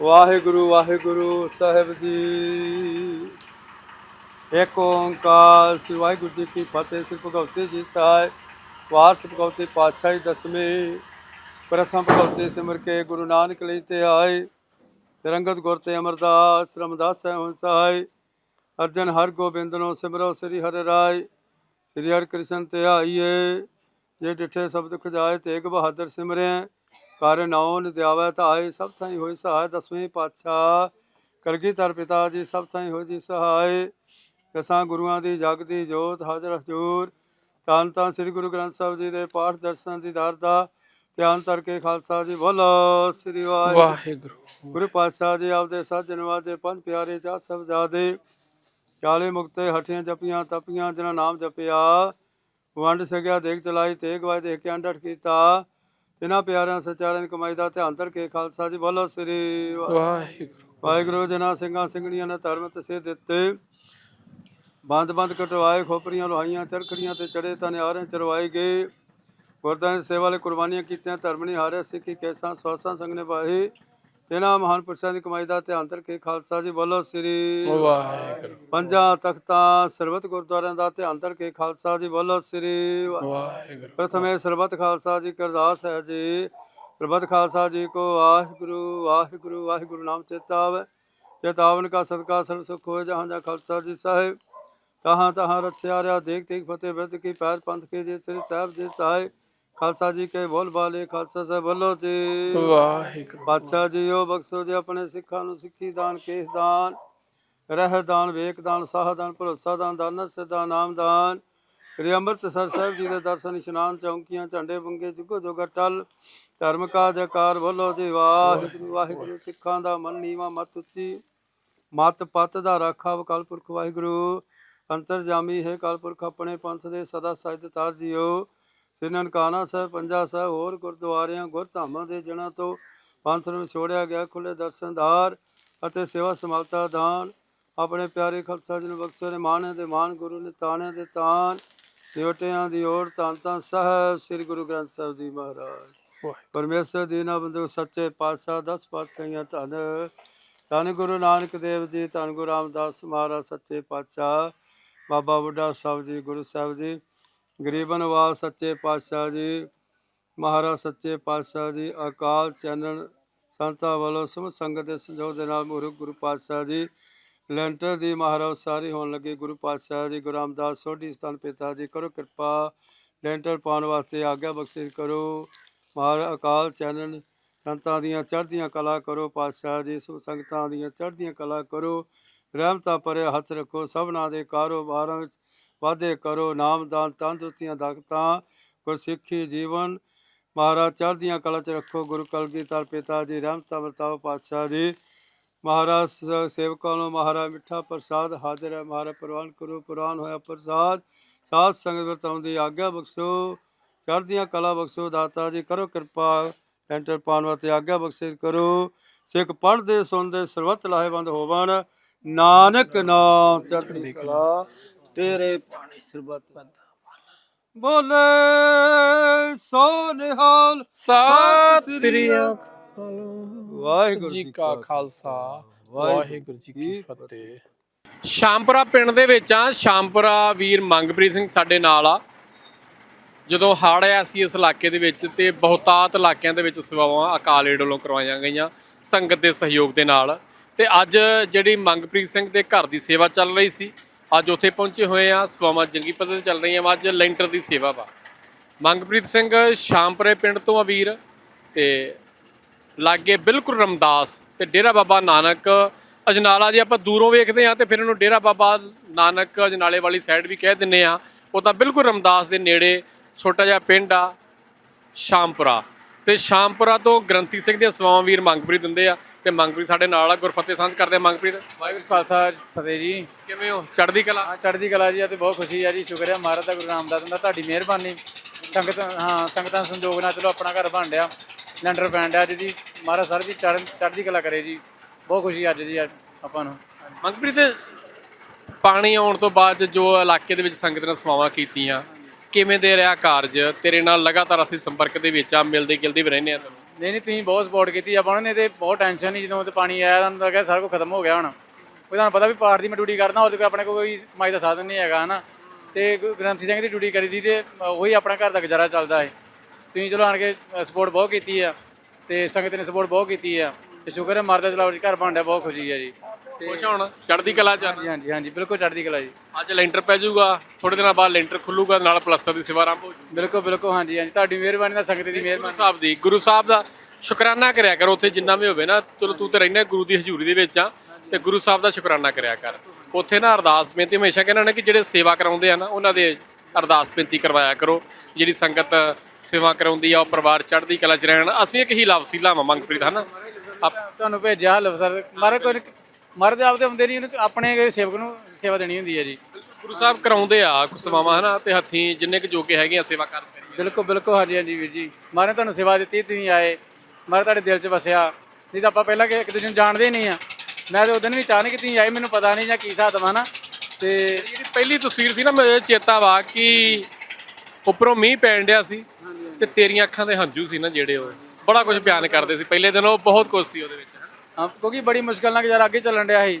ਵਾਹਿਗੁਰੂ ਵਾਹਿਗੁਰੂ, ਸਾਹਿਬ ਜੀ। ਏਕ ਓੰਕਾਰ ਸ੍ਰੀ ਵਾਹਿਗੁਰੂ ਜੀ ਕੀ ਫਤਿਹ, ਸ੍ਰੀ ਭਗਵਤੀ ਜੀ ਸਾਹਿਬ। ਵਾਰ ਸ੍ਰੀ ਭਗਵਤੀ ਪਾਤਸ਼ਾਹੀ ਦਸਵੇਂ, ਪ੍ਰਥਮ ਭਗਵਤੀ ਸਿਮਰ ਕੇ ਗੁਰੂ ਨਾਨਕ ਲਈ ਤੇ ਆਏ। ਰੰਗਤ ਗੁਰ ਤੇ ਅਮਰਦਾਸ, ਰਮਦਾਸ ਸਹਿ ਸਹਾਇ ਅਰਜਨ ਹਰ ਗੋਬਿੰਦਨੋ ਸਿਮਰੋ ਸ੍ਰੀ ਹਰਿ ਰਾਏ। ਸ੍ਰੀ ਹਰਿ ਕ੍ਰਿਸ਼ਨ ਤੇ ਆਈਏ। ਜੇ ਡਿਠੇ ਸ਼ਬਦ ਖੁਜਾਏ ਤੇਗ ਬਹਾਦਰ ਸਿਮਰਿਆ ਕਰ ਨਾਉ ਨਿਦਿਆਵੈ ਧਾਇ ਸਭ ਥਾਈ ਹੋਈ ਸਹਾਇ ਦਸਵੇਂ ਪਾਤਸ਼ਾਹ। ਕਲਗੀਧਰ ਪਿਤਾ ਜੀ ਸਭ ਥਾਈ ਹੋਈ ਜੀ ਸਹਾਇ। ਦਸਾਂ ਗੁਰੂਆਂ ਦੀ ਜਗ ਦੀ ਜੋਤ ਹਾਜ਼ਰ ਹਜ਼ੂਰ। ਧੰਨ ਧੰਨ ਸ੍ਰੀ ਗੁਰੂ ਗ੍ਰੰਥ ਸਾਹਿਬ ਜੀ ਦੇ ਪਾਠ ਦਰਸ਼ਨ ਦੀਦਾਰ ਦਾ ਧਿਆਨ ਧਰ ਕੇ ਖਾਲਸਾ ਜੀ ਬੋਲੋ ਸ੍ਰੀ ਵਾਹਿਗੁਰੂ। ਗੁਰੂ ਪਾਤਸ਼ਾਹ ਜੀ ਆਪਦੇ ਸੱਚ ਨਵਾਜੇ ਪੰਜ ਪਿਆਰੇ ਚਾਰ ਸਬਜਾਦੇ। ਚਾਲੇ ਮੁਕਤੇ ਹਠੀਆਂ ਜਪੀਆਂ ਤਪੀਆਂ ਜਿਨ੍ਹਾਂ ਨਾਮ ਜਪਿਆ। ਵੰਡ ਸਕਿਆ ਦੇਖ ਚਲਾਈ ਤੇਗ ਵਾਜ ਦੇਖ ਕੇ ਅੰਡਟ ਕੀਤਾ। ਇਹਨਾਂ ਪਿਆਰਿਆਂ ਸਚਾਰਿਆਂ ਦੀ ਕਮਾਈ ਦਾ ਧਿਆਨ ਧਰ ਕੇ ਖਾਲਸਾ ਜੀ ਬੋਲੋ ਸ੍ਰੀ ਵਾਹਿਗੁਰੂ। ਵਾਹਿਗੁਰੂ ਜਨਾ ਸਿੰਘਾਂ ਸਿੰਘਣੀਆਂ ਨੇ ਧਰਮ ਤਸੇ ਦਿੱਤੇ ਬੰਦ ਬੰਦ ਕਟਵਾਏ ਖੋਪਰੀਆਂ ਲੋਹਾਈਆਂ ਚਰਖੜੀਆਂ ਤੇ ਚੜੇ ਤਨਿਆਰੇ ਚਰਵਾਏ ਗਏ। ਗੁਰਦਾਂ ਦੀ ਸੇਵਾ ਲਈ ਕੁਰਬਾਨੀਆਂ ਕੀਤੀਆਂ ਧਰਮ ਨਹੀਂ ਹਾਰਿਆ ਸਿੱਖੀ ਕੈਸਾਂ ਸਵਾਸਾਂ ਸੰਗ ਨਿਭਾਏ। ਇਹਨਾਂ ਮਹਾਨ ਪੁਰਸ਼ਾਂ ਦੀ ਕਮਾਈ ਦਾ ਧਿਆਨ ਧਰ ਕੇ ਖਾਲਸਾ ਜੀ ਬੋਲੋ ਸ੍ਰੀ ਵਾਹਿਗੁਰੂ। ਪੰਜਾਂ ਤਖਤਾਂ ਸਰਬਤ ਗੁਰਦੁਆਰਿਆਂ ਦਾ ਧਿਆਨ ਧਰ ਕੇ ਖਾਲਸਾ ਜੀ ਬੋਲੋ ਸ੍ਰੀ ਵਾਹਿਗੁਰੂ। ਪ੍ਰਥਮੇ ਸਰਬਤ ਖਾਲਸਾ ਜੀ ਕਰਦਾਸ ਹੈ ਜੀ। ਸਰਬਤ ਖਾਲਸਾ ਜੀ ਕੋ ਵਾਹਿਗੁਰੂ ਵਾਹਿਗੁਰੂ ਵਾਹਿਗੁਰੂ ਨਾਮ ਚੇਤਾਵ ਚੇਤਾਵਨ ਕਾ ਸਦਕਾ ਸਰਬ ਸੁਖ ਹੋਏ ਜਹਾਂ ਜਾ ਖਾਲਸਾ ਜੀ ਸਾਹਿਬ। ਤਹਾਂ ਤਹਾਂ ਰਛਿਆ ਰਿਆ ਦੇਖ ਦੇਖ ਫਤਿਹ ਬਿਰਦ ਕੀ ਪੈਰ ਪੰਥ ਕੇ ਜੇ ਸ੍ਰੀ ਸਾਹਿਬ ਜੀ ਸਾਹਿਬ। ਖਾਲਸਾ ਜੀ ਕੇ ਬੋਲ ਬਾਲੇ ਖਾਲਸਾ ਸਾਹਿਬ ਬੋਲੋ ਜੀ। ਵਾਹਿਗੁਰੂ। ਪਾਤਸ਼ਾਹ ਜੀਓ ਬਖਸ਼ੋ ਜੀ ਆਪਣੇ ਸਿੱਖਾਂ ਨੂੰ ਸਿੱਖੀ ਦਾਨ ਕੇਸ ਦਾਨ ਰਹਿ ਦਾਨ ਵੇਕ ਦਾਨ ਸਾਹ ਦਾਨ ਭਰੋਸਾ ਦਾਨ ਦਾਨਸ ਦਾ ਨਾਮ ਦਾਨ। ਸ੍ਰੀ ਅੰਮ੍ਰਿਤਸਰ ਸਾਹਿਬ ਜੀ ਦੇ ਦਰਸ਼ਨ ਇਸ਼ਨਾਨ ਚੌਂਕੀਆਂ ਝੰਡੇ ਬੰਗੇ ਜੁਗੋ ਜੋਗਾ ਟਲ। ਧਰਮ ਕਾ ਜਕਾਰ ਬੋਲੋ ਜੀ ਵਾਹਿਗੁਰੂ ਵਾਹਿਗੁਰੂ ਸਿੱਖਾਂ ਦਾ ਮਨ ਨੀਵਾ ਮਤ ਉੱਚੀ। ਮਤ ਪਤ ਦਾ ਰਾਖਾ ਵਕਲ ਪੁਰਖ ਵਾਹਿਗੁਰੂ। ਅੰਤਰਜਾਮੀ ਹੈ ਕਲਪੁਰਖ ਆਪਣੇ ਪੰਥ ਦੇ ਸਦਾ ਸਜਦਤਾਰ ਜੀਓ। ਸ੍ਰੀ ਨਨਕਾਣਾ ਸਾਹਿਬ ਪੰਜਾ ਸਾਹਿਬ ਹੋਰ ਗੁਰਦੁਆਰਿਆਂ ਗੁਰਧਾਮਾਂ ਦੇ ਜਣਾ ਤੋਂ ਪੰਥ ਨੂੰ ਵਿਛੋੜਿਆ ਗਿਆ। ਖੁੱਲੇ ਦਰਸ਼ਨਦਾਰ ਅਤੇ ਸੇਵਾ ਸਮਲਤਾ ਦਾਨ। ਆਪਣੇ ਪਿਆਰੇ ਖਾਲਸਾ ਜੀ ਨੂੰ ਬਖਸ਼ੋ ਨੇ ਮਾਣੇ ਦੇ ਮਾਨ ਗੁਰੂ ਨੇ ਤਾਣੇ ਦੇ ਤਾਨ ਦਿਵਟਿਆਂ ਦੀ ਓਰ ਤਾਂ ਤਾਂ ਸਾਹਿਬ ਸ੍ਰੀ ਗੁਰੂ ਗ੍ਰੰਥ ਸਾਹਿਬ ਜੀ ਮਹਾਰਾਜ। ਪਰਮੇਸ਼ਰ ਦੀਨਾ ਬੰਦੂ ਸੱਚੇ ਪਾਤਸ਼ਾਹ ਦਸ ਪਾਤਸ਼ਾਹੀਆਂ ਧੰਨ। ਧੰਨ ਗੁਰੂ ਨਾਨਕ ਦੇਵ ਜੀ ਧੰਨ ਗੁਰੂ ਰਾਮਦਾਸ ਮਹਾਰਾਜ ਸੱਚੇ ਪਾਤਸ਼ਾਹ ਬਾਬਾ ਬੁੱਢਾ ਸਾਹਿਬ ਜੀ ਗੁਰੂ ਸਾਹਿਬ ਜੀ। ਗਰੀਬਨ ਵਾਸ ਸੱਚੇ ਪਾਤਸ਼ਾਹ ਜੀ, ਮਹਾਰਾਜ ਸੱਚੇ ਪਾਤਸ਼ਾਹ ਜੀ, ਅਕਾਲ ਚੈਨਲ ਸੰਤਾਂ ਵੱਲੋਂ ਸਮੂਹ ਸੰਗਤ ਦੇ ਸਹਿਯੋਗ ਦੇ ਨਾਲ ਮੁਰੂ ਗੁਰੂ ਪਾਤਸ਼ਾਹ ਜੀ, ਲੈਂਟਰ ਦੀ ਮਹਾਰਾਜ ਸਾਰੀ ਹੋਣ ਲੱਗੀ। ਗੁਰੂ ਪਾਤਸ਼ਾਹ ਜੀ, ਗੁਰੂ ਰਾਮਦਾਸ ਸੋਢੀ ਸਥਾਨ ਪਿਤਾ ਜੀ, ਕਰੋ ਕਿਰਪਾ, ਲੈਂਟਰ ਪਾਉਣ ਵਾਸਤੇ ਆਗਿਆ ਬਖਸ਼ਿਸ਼ ਕਰੋ। ਮਹਾਰਾਜ ਅਕਾਲ ਚੈਨਲ ਸੰਤਾਂ ਦੀਆਂ ਚੜ੍ਹਦੀਆਂ ਕਲਾ ਕਰੋ। ਪਾਤਸ਼ਾਹ ਜੀ ਸਭ ਸੰਗਤਾਂ ਦੀਆਂ ਚੜ੍ਹਦੀਆਂ ਕਲਾ ਕਰੋ। ਰਹਿਮਤਾਂ ਪਰੇ ਹੱਥ ਰੱਖੋ। ਸਭਨਾ ਦੇ ਕਾਰੋਬਾਰਾਂ ਵਿੱਚ ਵਾਧੇ ਕਰੋ। ਨਾਮਦਾਨ ਤੰਦਰੁਸਤੀਆਂ ਦਾਤਾਂ ਗੁਰਸਿੱਖੀ ਜੀਵਨ, ਮਹਾਰਾਜ ਚੜ੍ਹਦੀਆਂ ਕਲਾ ਚ ਰੱਖੋ। ਗੁਰੂ ਕਲਗੀਧਰ ਪਿਤਾ ਜੀ ਰਹਿਮਤਾਂ ਵਰਤਾਓ ਪਾਤਸ਼ਾਹ ਜੀ, ਮਹਾਰਾਜ ਸੇਵਕਾਂ ਨੂੰ ਮਹਾਰਾਜ ਮਿੱਠਾ ਪ੍ਰਸਾਦ ਹਾਜ਼ਰ ਹੈ। ਮਹਾਰਾਜ ਪ੍ਰਵਾਨ ਕਰੋ। ਪ੍ਰਵਾਨ ਹੋਇਆ ਪ੍ਰਸਾਦ। ਸਾਧ ਸੰਗਤ ਵਰਤਾਉਣ ਦੀ ਆਗਿਆ ਬਖਸ਼ੋ। ਚੜ੍ਹਦੀਆਂ ਕਲਾ ਬਖਸ਼ੋ। ਦਾਤਾ ਜੀ ਕਰੋ ਕਿਰਪਾ। ਲੈਂਟਰ ਪਾਉਣ ਵਾਸਤੇ ਆਗਿਆ ਬਖਸ਼ਿਸ਼ ਕਰੋ। ਸਿੱਖ ਪੜ੍ਹਦੇ, ਸੁਣਦੇ, ਸਰਬੱਤ ਲਾਹੇਵੰਦ ਹੋਵਣ। ਨਾਨਕ ਨਾਮ ਚੜ੍ਹਦੀ ਕਲਾ। ਤੇਰੇ ਪਾਣੀ ਸਰਬੱਤ ਬੋਲੇ ਸੋ ਨਿਹਾਲ ਸਤਿ ਸ੍ਰੀ ਅਕਾਲ। ਵਾਹਿਗੁਰੂ ਜੀ ਕਾ ਖਾਲਸਾ ਵਾਹਿਗੁਰੂ ਜੀ ਕੀ ਫਤਿਹ। ਸ਼ਾਮਪੁਰਾ ਪਿੰਡ ਦੇ ਵਿੱਚ ਆ ਸ਼ਾਮਪੁਰਾ ਵੀਰ ਮੰਗਪ੍ਰੀਤ ਸਿੰਘ ਸਾਡੇ ਨਾਲ ਆ। ਜਦੋਂ ਹੜ੍ਹ ਆਇਆ ਸੀ ਇਸ ਇਲਾਕੇ ਦੇ ਵਿੱਚ ਤੇ ਬਹੁਤਾਤ ਇਲਾਕਿਆਂ ਦੇ ਵਿੱਚ ਸੇਵਾਵਾਂ ਅਕਾਲ ਏਡ ਵੱਲੋਂ ਕਰਵਾਈਆਂ ਗਈਆਂ ਸੰਗਤ ਦੇ ਸਹਿਯੋਗ ਦੇ ਨਾਲ। ਤੇ ਅੱਜ ਜਿਹੜੀ ਮੰਗਪ੍ਰੀਤ ਸਿੰਘ ਦੇ ਘਰ ਦੀ ਸੇਵਾ ਚੱਲ ਰਹੀ ਸੀ ਅੱਜ ਉੱਥੇ ਪਹੁੰਚੇ ਹੋਏ ਆ। ਸਵਾਵਾਂ ਜੰਗੀ ਪੱਧਰ ਚੱਲ ਰਹੀਆਂ ਵਾ। ਅੱਜ ਲੈਂਟਰ ਦੀ ਸੇਵਾ ਵਾ। ਮੰਗਪ੍ਰੀਤ ਸਿੰਘ ਸ਼ਾਮਪੁਰੇ ਪਿੰਡ ਤੋਂ ਆ ਵੀਰ ਤੇ ਲਾਗੇ ਬਿਲਕੁਲ ਰਮਦਾਸ ਤੇ ਡੇਰਾ ਬਾਬਾ ਨਾਨਕ ਅਜਨਾਲਾ ਜੇ ਆਪਾਂ ਦੂਰੋਂ ਵੇਖਦੇ ਆ ਤੇ ਫਿਰ ਇਹਨੂੰ ਡੇਰਾ ਬਾਬਾ ਨਾਨਕ ਅਜਨਾਲੇ ਵਾਲੀ ਸਾਈਡ ਵੀ ਕਹਿ ਦਿੰਨੇ ਆ ਉਹ ਤਾਂ ਬਿਲਕੁਲ ਰਮਦਾਸ ਦੇ ਨੇੜੇ ਛੋਟਾ ਜਿਹਾ ਪਿੰਡ ਆ ਸ਼ਾਮਪੁਰਾ। ਤੇ ਸ਼ਾਮਪੁਰਾ ਤੋਂ ਗ੍ਰੰਥੀ ਸਿੰਘ ਦੀਆਂ ਸਵਾਵਾਂ ਵੀਰ ਮੰਗਪ੍ਰੀਤ ਦਿੰਦੇ ਆ। ਤੇ ਮੰਗਪ੍ਰੀਤ ਸਾਡੇ ਨਾਲ ਆ ਗੁਰਫਤਿਹ ਸਾਂਝ ਕਰਦੇ ਆ ਮੰਗਪ੍ਰੀਤ। ਵਾਹਿਗੁਰੂ ਖਾਲਸਾ ਫਤਿਹ ਜੀ। ਕਿਵੇਂ ਹੋ? ਚੜ੍ਹਦੀ ਕਲਾ? ਹਾਂ ਚੜ੍ਹਦੀ ਕਲਾ ਜੀ ਅਤੇ ਬਹੁਤ ਖੁਸ਼ੀ ਹੈ ਜੀ। ਸ਼ੁਕਰ ਹੈ ਮਹਾਰਾਜ ਦਾ ਗੁਰੂ ਰਾਮਦਾਸ ਦਾ ਤੁਹਾਡੀ ਮਿਹਰਬਾਨੀ। ਸੰਗਤ ਹਾਂ ਸੰਗਤਾਂ ਦੇ ਸੰਜੋਗ ਨਾਲ ਚਲੋ ਆਪਣਾ ਘਰ ਬਣ ਡਿਆ। ਲੈਂਟਰ ਪੈਣ ਡਿਆ ਜੀ। ਮਹਾਰਾਜ ਸਰ ਜੀ ਚੜ੍ਹ ਚੜ੍ਹਦੀ ਕਲਾ ਕਰੇ ਜੀ। ਬਹੁਤ ਖੁਸ਼ੀ ਅੱਜ ਜੀ ਅੱਜ ਆਪਾਂ ਨੂੰ। ਮੰਗਪ੍ਰੀਤ ਪਾਣੀ ਆਉਣ ਤੋਂ ਬਾਅਦ ਜੋ ਇਲਾਕੇ ਦੇ ਵਿੱਚ ਸੰਗਤ ਨੇ ਸੇਵਾਵਾਂ ਕੀਤੀਆਂ ਕਿਵੇਂ ਦੇ ਰਿਹਾ ਕਾਰਜ? ਤੇਰੇ ਨਾਲ ਲਗਾਤਾਰ ਅਸੀਂ ਸੰਪਰਕ ਦੇ ਵਿੱਚ ਆ ਮਿਲਦੇ ਗਿਲਦੇ ਵੀ ਰਹਿੰਦੇ ਆ ਤੈਨੂੰ ਨਹੀਂ ਨਹੀਂ, ਤੁਸੀਂ ਬਹੁਤ ਸਪੋਰਟ ਕੀਤੀ। ਆਪਾਂ ਨੇ ਤੇ ਬਹੁਤ ਟੈਨਸ਼ਨ ਨਹੀਂ ਜਦੋਂ ਤੇ ਪਾਣੀ ਆਇਆ ਤੁਹਾਨੂੰ ਲੱਗਿਆ ਸਾਰਾ ਕੁਝ ਖਤਮ ਹੋ ਗਿਆ ਹੁਣ। ਕੋਈ ਤੁਹਾਨੂੰ ਪਤਾ ਵੀ ਪਾਠ ਦੀ ਮੈਂ ਡਿਊਟੀ ਕਰਦਾ, ਉਹਦੇ ਕੋਲ ਆਪਣੇ ਕੋਲ ਕੋਈ ਕਮਾਈ ਦਾ ਸਾਧਨ ਨਹੀਂ ਹੈਗਾ, ਹਨਾ। ਤੇ ਗੁਰੂ ਗ੍ਰੰਥੀ ਸਿੰਘ ਦੀ ਡਿਊਟੀ ਕਰੀ ਦੀ ਤੇ ਉਹੀ ਆਪਣਾ ਘਰ ਦਾ ਗੁਜ਼ਾਰਾ ਚੱਲਦਾ ਹੈ ਤੁਸੀਂ ਚਲੋ ਆਣ ਕੇ ਸਪੋਰਟ ਬਹੁਤ ਕੀਤੀ ਆ। ਤੇ ਸੰਗਤ ਨੇ ਸਪੋਰਟ ਬਹੁਤ ਕੀਤੀ ਆ। ਤੇ ਸ਼ੁਕਰ ਹੈ ਮਾਰਦਾ ਚਲਾਓ ਜੀ, ਘਰ ਬਣਦਾ ਬਹੁਤ ਖੁਸ਼ੀ ਹੈ ਜੀ। ਖੁਸ਼ ਹੁਣ ਚੜ੍ਹਦੀ ਕਲਾ ਚ। ਹਾਂਜੀ ਹਾਂਜੀ ਹਾਂਜੀ ਬਿਲਕੁਲ ਚੜ੍ਹਦੀ ਕਲਾ ਜੀ। ਅੱਜ ਲੈਂਟਰ ਪੈ ਜਾਊਗਾ ਥੋੜੇ ਦਿਨਾਂ ਬਾਅਦ ਲੈਂਟਰ ਖੁੱਲੂਗਾ ਨਾਲ ਪਲਸਤਰ ਦੀ ਸੇਵਾ ਆਰੰਭ ਹੋ ਜਾਊਗੀ ਬਿਲਕੁਲ ਬਿਲਕੁਲ ਹਾਂਜੀ ਹਾਂਜੀ ਤੁਹਾਡੀ ਮਿਹਰਬਾਨੀ ਨਾਲ ਸੰਗਤ ਦੀ ਗੁਰੂ ਮਿਹਰਬਾਨੀ। ਸਾਹਿਬ ਦੀ ਗੁਰੂ ਸਾਹਿਬ ਦਾ ਸ਼ੁਕਰਾਨਾ ਕਰਿਆ ਕਰ ਉੱਥੇ ਜਿੰਨਾ ਵੀ ਹੋਵੇ ਨਾ ਚਲੋ ਤੂੰ ਤੇ ਰਹਿਣਾ ਗੁਰੂ ਦੀ ਹਜ਼ੂਰੀ ਦੇ ਵਿੱਚ ਆ ਤੇ ਗੁਰੂ ਸਾਹਿਬ ਦਾ ਸ਼ੁਕਰਾਨਾ ਕਰਿਆ ਕਰ। ਉੱਥੇ ਨਾ ਅਰਦਾਸ ਬੇਨਤੀ ਹਮੇਸ਼ਾ ਕਹਿੰਦਾ ਨੇ ਕਿ ਜਿਹੜੇ ਸੇਵਾ ਕਰਾਉਂਦੇ ਆ ਨਾ ਉਹਨਾਂ ਦੇ ਅਰਦਾਸ ਬੇਨਤੀ ਕਰਵਾਇਆ ਕਰੋ। ਜਿਹੜੀ ਸੰਗਤ ਸੇਵਾ ਕਰਾਉਂਦੀ ਆ ਉਹ ਪਰਿਵਾਰ ਚੜ੍ਹਦੀ ਕਲਾ ਚ ਰਹਿਣ। ਅਸੀਂ ਇੱਕ ਹੀ ਲਫ਼ਜ਼ੀਲਾ ਵਾ ਮੰਗਪ੍ਰੀਤ ਹਨਾ? ਆਪ- ਤੁਹਾਨੂੰ ਭੇਜਿਆ ਲਫਸਰ ਮਾਰੇ ਕੋਈ ਮਰਦ ਆਪਦੇ ਹੁੰਦੇ ਨਹੀਂ ਉਹਨੂੰ ਆਪਣੇ ਸੇਵਕ ਨੂੰ ਸੇਵਾ ਦੇਣੀ ਹੁੰਦੀ ਹੈ ਜੀ। ਗੁਰੂ ਸਾਹਿਬ ਕਰਾਉਂਦੇ ਆ ਕੁਝ ਸੇਵਾਵਾਂ ਹਨਾ ਤੇ ਹੱਥੀਂ ਜਿੰਨੇ ਕੁ ਜੋਗੇ ਹੈਗੇ ਆ ਸੇਵਾ ਕਰ ਕਰੀਏ ਬਿਲਕੁਲ ਬਿਲਕੁਲ ਹਾਂਜੀ ਹਾਂਜੀ ਵੀਰ ਜੀ। ਮਾਰੇ ਤੁਹਾਨੂੰ ਸੇਵਾ ਦਿੱਤੀ ਤੁਸੀਂ ਆਏ। ਮਾਰੇ ਤੁਹਾਡੇ ਦਿਲ 'ਚ ਵਸਿਆ। ਨਹੀਂ ਤਾਂ ਆਪਾਂ ਪਹਿਲਾਂ ਕਿ ਇੱਕ ਦੂਜੇ ਨੂੰ ਜਾਣਦੇ ਨਹੀਂ ਆ। ਮੈਂ ਤਾਂ ਉਦੋਂ ਵੀ ਚਾਹ ਨਹੀਂ ਕਿ ਤੁਸੀਂ ਆਏ ਮੈਨੂੰ ਪਤਾ ਨਹੀਂ ਜਾਂ ਕੀ ਹਿਸਾਬ ਵਾ ਨਾ। ਤੇ ਜਿਹੜੀ ਪਹਿਲੀ ਤਸਵੀਰ ਸੀ ਨਾ ਮੇਰੇ ਚੇਤਾ ਵਾ ਕਿ ਉੱਪਰੋਂ ਮੀਂਹ ਪੈਣ ਡਿਆ ਸੀ ਤੇ ਤੇਰੀਆਂ ਅੱਖਾਂ ਦੇ ਹੰਝੂ ਸੀ ਨਾ ਜਿਹੜੇ ਉਹ। ਬੜਾ ਕੁਝ ਬਿਆਨ ਕਰਦੇ ਸੀ। ਪਹਿਲੇ ਦਿਨ ਉਹ ਬਹੁਤ ਕੁਝ ਸੀ ਉਹਦੇ ਵਿੱਚ। ਹਾਂ ਕਿਉਂਕਿ ਬੜੀ ਮੁਸ਼ਕਲ ਨਾਲ ਗੁਜ਼ਾਰਾ ਅੱਗੇ ਚੱਲਣ ਡਿਆ ਸੀ।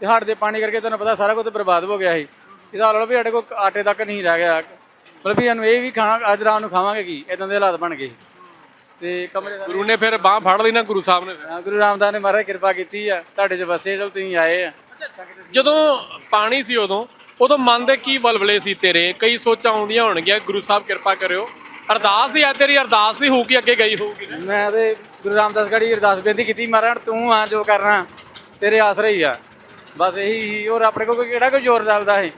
ਤੇ ਹੜ੍ਹ ਦੇ ਪਾਣੀ ਕਰਕੇ ਤੁਹਾਨੂੰ ਪਤਾ ਸਾਰਾ ਕੁਝ ਬਰਬਾਦ ਹੋ ਗਿਆ ਸੀ। ਇਸ ਹਾਲ ਵੀ ਸਾਡੇ ਕੋਲ ਆਟੇ ਤੱਕ ਨਹੀਂ ਰਹਿ ਗਿਆ। ਮਤਲਬ ਵੀ ਸਾਨੂੰ ਇਹ ਵੀ ਖਾਣਾ ਅੱਜ ਰਾਤ ਨੂੰ ਖਾਵਾਂਗੇ ਕੀ? ਇਦਾਂ ਦੇ ਹਾਲਾਤ ਬਣ ਗਏ ਤੇ ਕਮਰੇ ਦਾ ਗੁਰੂ ਨੇ ਫਿਰ ਬਾਹ ਫੜ ਲਈ ਨਾ ਗੁਰੂ ਸਾਹਿਬ ਨੇ। ਹਾਂ, ਗੁਰੂ ਰਾਮਦਾਸ ਨੇ ਮਹਾਰਾਜ ਕਿਰਪਾ ਕੀਤੀ ਆ। ਤੁਹਾਡੇ 'ਚ ਵਸੇ ਚਲ ਤੁਸੀਂ ਆਏ ਆ। ਜਦੋਂ ਪਾਣੀ ਸੀ ਉਦੋਂ ਉਦੋਂ ਮਨ ਦੇ ਕੀ ਵਲਵਲੇ ਸੀ ਤੇਰੇ? ਕਈ ਸੋਚਾਂ ਆਉਂਦੀਆਂ ਹੋਣਗੀਆਂ ਗੁਰੂ ਸਾਹਿਬ ਕਿਰਪਾ ਕਰਿਓ। ਅਰਦਾਸ ਹੀ ਆ ਤੇਰੀ ਅਰਦਾਸ ਵੀ ਹੋਊ ਕਿ ਅੱਗੇ ਗਈ ਹੋਊਗੀ। ਮੈਂ ਤੇ ਗੁਰੂ ਰਾਮਦਾਸ ਗੜੀ ਅਰਦਾਸ ਬੇਨਤੀ ਕੀਤੀ ਮਹਾਰਾਜ ਤੂੰ ਆ ਜੋ ਕਰਨਾ ਤੇਰੇ ਆਸਰੇ ਹੀ ਆ। ਬਸ ਇਹੀ ਹੋਰ ਆਪਣੇ ਕੋਲ ਕੋਈ ਕਿਹੜਾ ਕੋਈ ਜ਼ੋਰ ਚੱਲਦਾ ਹੈ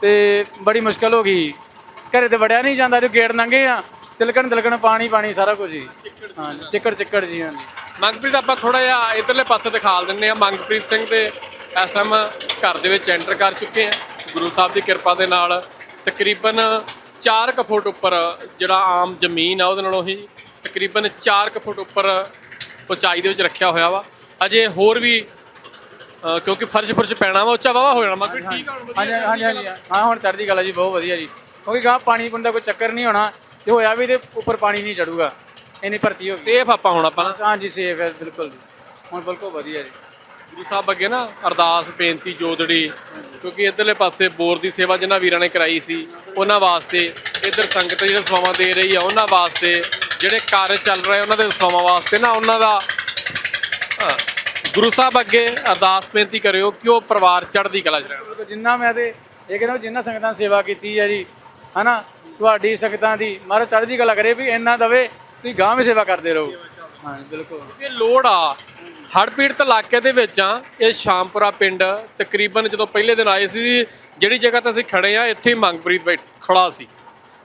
ਤੇ ਬੜੀ ਮੁਸ਼ਕਲ ਹੋ ਗਈ। ਘਰੇ ਤੇ ਵੜਿਆ ਨਹੀਂ ਜਾਂਦਾ ਜੋ ਗੇਟ ਲੰਘੇ ਆ ਤਿਲਕਣ ਤਿਲਕਣ ਪਾਣੀ ਪਾਣੀ ਸਾਰਾ ਕੁਝ ਹੀ। ਹਾਂ ਚਿੱਕੜ। ਚਿੱਕੜ ਜੀ ਹਾਂਜੀ। ਮੰਗਪ੍ਰੀਤ ਆਪਾਂ ਥੋੜਾ ਜਿਹਾ ਇਧਰਲੇ ਪਾਸੇ ਦਿਖਾਲ ਦਿੰਨੇ ਆ ਮੰਗਪ੍ਰੀਤ ਸਿੰਘ ਦੇ ਐਸਐਮ ਘਰ ਦੇ ਵਿੱਚ ਐਂਟਰ ਕਰ ਚੁੱਕੇ ਆ। ਗੁਰੂ ਸਾਹਿਬ ਦੀ ਕਿਰਪਾ ਦੇ ਨਾਲ ਤਕਰੀਬਨ 4 ਕੁ ਫੁੱਟ ਉੱਪਰ ਜਿਹੜਾ ਆਮ ਜ਼ਮੀਨ ਆ ਉਹਦੇ ਨਾਲੋਂ ਹੀ ਤਕਰੀਬਨ 4 ਕੁ ਫੁੱਟ ਉੱਪਰ ਉਚਾਈ ਦੇ ਵਿੱਚ ਰੱਖਿਆ ਹੋਇਆ ਵਾ। ਅਜੇ ਹੋਰ ਵੀ ਕਿਉਂਕਿ ਫਰਸ਼ ਫਰਸ਼ ਪੈਣਾ ਵਾ ਉੱਚਾ ਵਾਵਾ ਹੋ ਜਾਣਾ ਮੰਗਪ੍ਰੀਤ ਠੀਕ ਆ ਹੁਣ ਵਧੀਆ? ਹਾਂਜੀ ਹਾਂਜੀ ਹਾਂਜੀ। ਹਾਂ ਹੁਣ ਚੜ੍ਹਦੀ ਕਲਾ ਜੀ ਬਹੁਤ ਵਧੀਆ ਜੀ। ਕਿਉਂਕਿ ਗਾਂ ਪਾਣੀ ਪੁੰਨ ਦਾ ਕੋਈ ਚੱਕਰ ਨਹੀਂ ਹੋਣਾ ਜੇ ਹੋਇਆ ਵੀ ਤੇ ਉੱਪਰ ਪਾਣੀ ਨਹੀਂ ਚੜੂਗਾ ਇੰਨੀ ਭਰਤੀ ਹੋ ਗਈ। ਸੇਫ ਆਪਾਂ ਹੁਣ ਆਪਾਂ ਨਾ। ਹਾਂਜੀ ਸੇਫ ਹੈ ਬਿਲਕੁਲ ਜੀ। ਹੁਣ ਬਿਲਕੁਲ ਵਧੀਆ ਜੀ। ਗੁਰੂ ਸਾਹਿਬ ਅੱਗੇ ਨਾ ਅਰਦਾਸ ਬੇਨਤੀ ਜੋਦੜੀ ਕਿਉਂਕਿ ਇਧਰਲੇ ਪਾਸੇ ਬੋਰ ਦੀ ਸੇਵਾ ਜਿਨ੍ਹਾਂ ਵੀਰਾਂ ਨੇ ਕਰਾਈ ਸੀ ਉਹਨਾਂ ਵਾਸਤੇ ਇਧਰ ਸੰਗਤ ਜਿਹੜੇ ਸੇਵਾਵਾਂ ਦੇ ਰਹੀ ਆ ਉਹਨਾਂ ਵਾਸਤੇ ਜਿਹੜੇ ਕਾਰਜ ਚੱਲ ਰਹੇ ਉਹਨਾਂ ਦੇ ਸੇਵਾਵਾਂ ਵਾਸਤੇ ਨਾ ਉਹਨਾਂ ਦਾ ਗੁਰੂ ਸਾਹਿਬ ਅੱਗੇ ਅਰਦਾਸ ਬੇਨਤੀ ਕਰਿਓ ਕਿ ਉਹ ਪਰਿਵਾਰ ਚੜ੍ਹਦੀ ਕਲਾ ਚ ਰਹਿਣ। ਜਿੰਨਾ ਮੈਂ ਤੇ ਇਹ ਕਹਿੰਦਾ ਜਿੰਨਾ ਸੰਗਤਾਂ ਸੇਵਾ ਕੀਤੀ ਹੈ ਜੀ ਹਨਾ ਤੁਹਾਡੀ ਸੰਗਤਾਂ ਦੀ ਮਹਾਰਾਜ ਚੜ੍ਹਦੀ ਕਲਾ ਕਰੇ ਵੀ ਇੰਨਾ ਦਵੇ ਤੁਸੀਂ ਗਾਂ ਵੀ ਸੇਵਾ ਕਰਦੇ ਰਹੋ। ਹਾਂ ਬਿਲਕੁਲ। ਇਹ ਲੋੜ ਆ ਹੜ੍ਹ ਪੀੜਤ ਇਲਾਕੇ ਦੇ ਵਿੱਚ ਆ, ਇਹ ਸ਼ਾਮਪੁਰਾ ਪਿੰਡ ਤਕਰੀਬਨ ਜਦੋਂ ਪਹਿਲੇ ਦਿਨ ਆਏ ਸੀ, ਜਿਹੜੀ ਜਗ੍ਹਾ ਤੇ ਅਸੀਂ ਖੜੇ ਆ, ਇੱਥੇ ਹੀ ਮੰਗਪ੍ਰੀਤ ਬੈਠ, ਖੜਾ ਸੀ।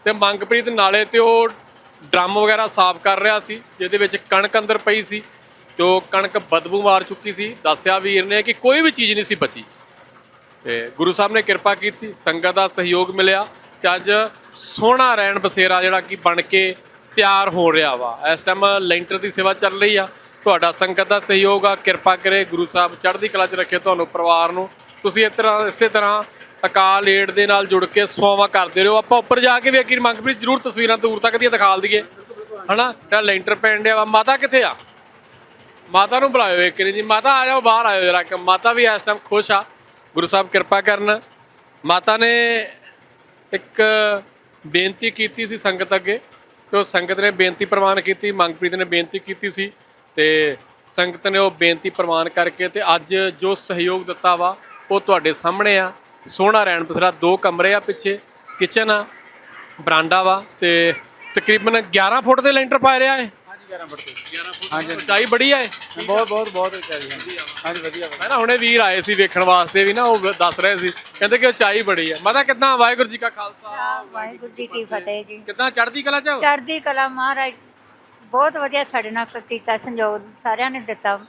ਤੇ ਮੰਗਪ੍ਰੀਤ ਨਾਲੇ ਤੇ ਉਹ ਡਰਮ ਵਗੈਰਾ ਸਾਫ਼ ਕਰ ਰਿਹਾ ਸੀ, ਜਿਹਦੇ ਵਿੱਚ ਕਣਕ ਅੰਦਰ ਪਈ ਸੀ, ਤੇ ਉਹ ਕਣਕ ਬਦਬੂ ਮਾਰ ਚੁੱਕੀ ਸੀ। ਦੱਸਿਆ ਵੀਰ ਨੇ ਕਿ ਕੋਈ ਵੀ ਚੀਜ਼ ਨਹੀਂ ਸੀ ਬਚੀ। ਤੇ ਗੁਰੂ ਸਾਹਿਬ ਨੇ ਕਿਰਪਾ ਕੀਤੀ, ਸੰਗਤ ਦਾ ਸਹਿਯੋਗ ਮਿਲਿਆ ਤੇ ਅੱਜ ਸੋਹਣਾ ਰਹਿਣ ਬਸੇਰਾ ਜਿਹੜਾ ਕਿ ਬਣ ਕੇ ਤਿਆਰ ਹੋ ਰਿਹਾ ਵਾ। ਇਸ ਟਾਈਮ ਲੈਂਟਰ ਦੀ ਸੇਵਾ ਚੱਲ ਰਹੀ ਆ। ਤੁਹਾਡਾ ਸੰਗਤ ਦਾ ਸਹਿਯੋਗ ਆ। ਕਿਰਪਾ ਕਰੇ ਗੁਰੂ ਸਾਹਿਬ ਚੜ੍ਹਦੀ ਕਲਾ 'ਚ ਰੱਖੇ ਤੁਹਾਨੂੰ ਪਰਿਵਾਰ ਨੂੰ। ਤੁਸੀਂ ਇਸ ਤਰ੍ਹਾਂ ਇਸੇ ਤਰ੍ਹਾਂ ਅਕਾਲ ਏਡ ਦੇ ਨਾਲ ਜੁੜ ਕੇ ਸੇਵਾਵਾਂ ਕਰਦੇ ਰਹੋ। ਆਪਾਂ ਉੱਪਰ ਜਾ ਕੇ ਵੀ ਅਕੀਰ ਮੰਗਪ੍ਰੀਤ ਜ਼ਰੂਰ ਤਸਵੀਰਾਂ ਦੂਰ ਤੱਕ ਦੀਆਂ ਦਿਖਾਲ ਦਈਏ। ਹਨਾ? ਜਿਹੜਾ ਲੈਂਟਰ ਪੈਣ ਡਿਆ ਵਾ। ਮਾਤਾ ਕਿੱਥੇ ਆ? ਮਾਤਾ ਨੂੰ ਬੁਲਾਇਓ ਇੱਕ ਜੀ। ਮਾਤਾ ਆ ਜਾਓ, ਬਾਹਰ ਆਇਓ ਜਰਾ। ਕਿ ਮਾਤਾ ਵੀ ਇਸ ਟਾਈਮ ਖੁਸ਼ ਆ। ਗੁਰੂ ਸਾਹਿਬ ਕਿਰਪਾ ਕਰਨ। ਮਾਤਾ ਨੇ ਇੱਕ ਬੇਨਤੀ ਕੀਤੀ ਸੀ ਸੰਗਤ ਅੱਗੇ। ਤੇ ਉਹ ਸੰਗਤ ਨੇ ਬੇਨਤੀ ਪ੍ਰਵਾਨ ਕੀਤੀ। ਮੰਗਪ੍ਰੀਤ ਨੇ ਬੇਨਤੀ ਕੀਤੀ ਸੀ। ਤੇ ਸੰਗਤ ਨੇ ਉਹ ਬੇਨਤੀ ਪ੍ਰਵਾਨ ਕਰਕੇ ਤੇ ਅੱਜ ਜੋ ਸਹਿਯੋਗ ਦਿੱਤਾ ਵਾ ਉਹ ਤੁਹਾਡੇ ਸਾਹਮਣੇ ਆ। ਸੋਹਣਾ ਰਹਿਣ ਬਸਰਾ ਦੋ ਕਮਰੇ ਆ ਪਿੱਛੇ ਕਿਚਨ ਆ ਬਰਾਂਡਾ ਵਾ ਤੇ ਤਕਰੀਬਨ 11 ਫੁੱਟ ਦੇ ਲੈਂਟਰ ਪਾ ਰਿਹਾ ਹੈ ਹਾਂਜੀ 11 ਫੁੱਟ। 11 ਫੁੱਟ ਉਚਾਈ ਬੜੀ ਹੈ ਬਹੁਤ ਬਹੁਤ ਬਹੁਤ ਹਾਂਜੀ ਹਾਂਜੀ ਵਧੀਆ ਮੈਂ ਨਾ ਹੁਣੇ ਵੀਰ ਆਏ ਸੀ ਵੇਖਣ ਵਾਸਤੇ ਵੀ ਨਾ ਉਹ ਦੱਸ ਰਹੇ ਸੀ। ਕਹਿੰਦੇ ਕਿ ਉਚਾਈ ਬੜੀ ਹੈ ਮੈਂ ਤਾਂ ਕਿੱਦਾਂ ਵਾਹਿਗੁਰੂ ਜੀ ਕਾ ਖਾਲਸਾ? ਵਾਹਿਗੁਰੂ ਜੀ ਕੀ ਫਤਿਹ ਜੀ। ਕਿੱਦਾਂ ਚੜ੍ਹਦੀ ਕਲਾ ਚ ਚੜ੍ਹਦੀ ਕਲਾ ਮਹਾਰਾਜ ਬਹੁਤ ਵਧੀਆ ਸਾਡੇ ਨਾਲ ਕੀਤਾ ਸੰਯੋਗ ਸਾਰਿਆਂ ਨੇ ਦਿੱਤਾ।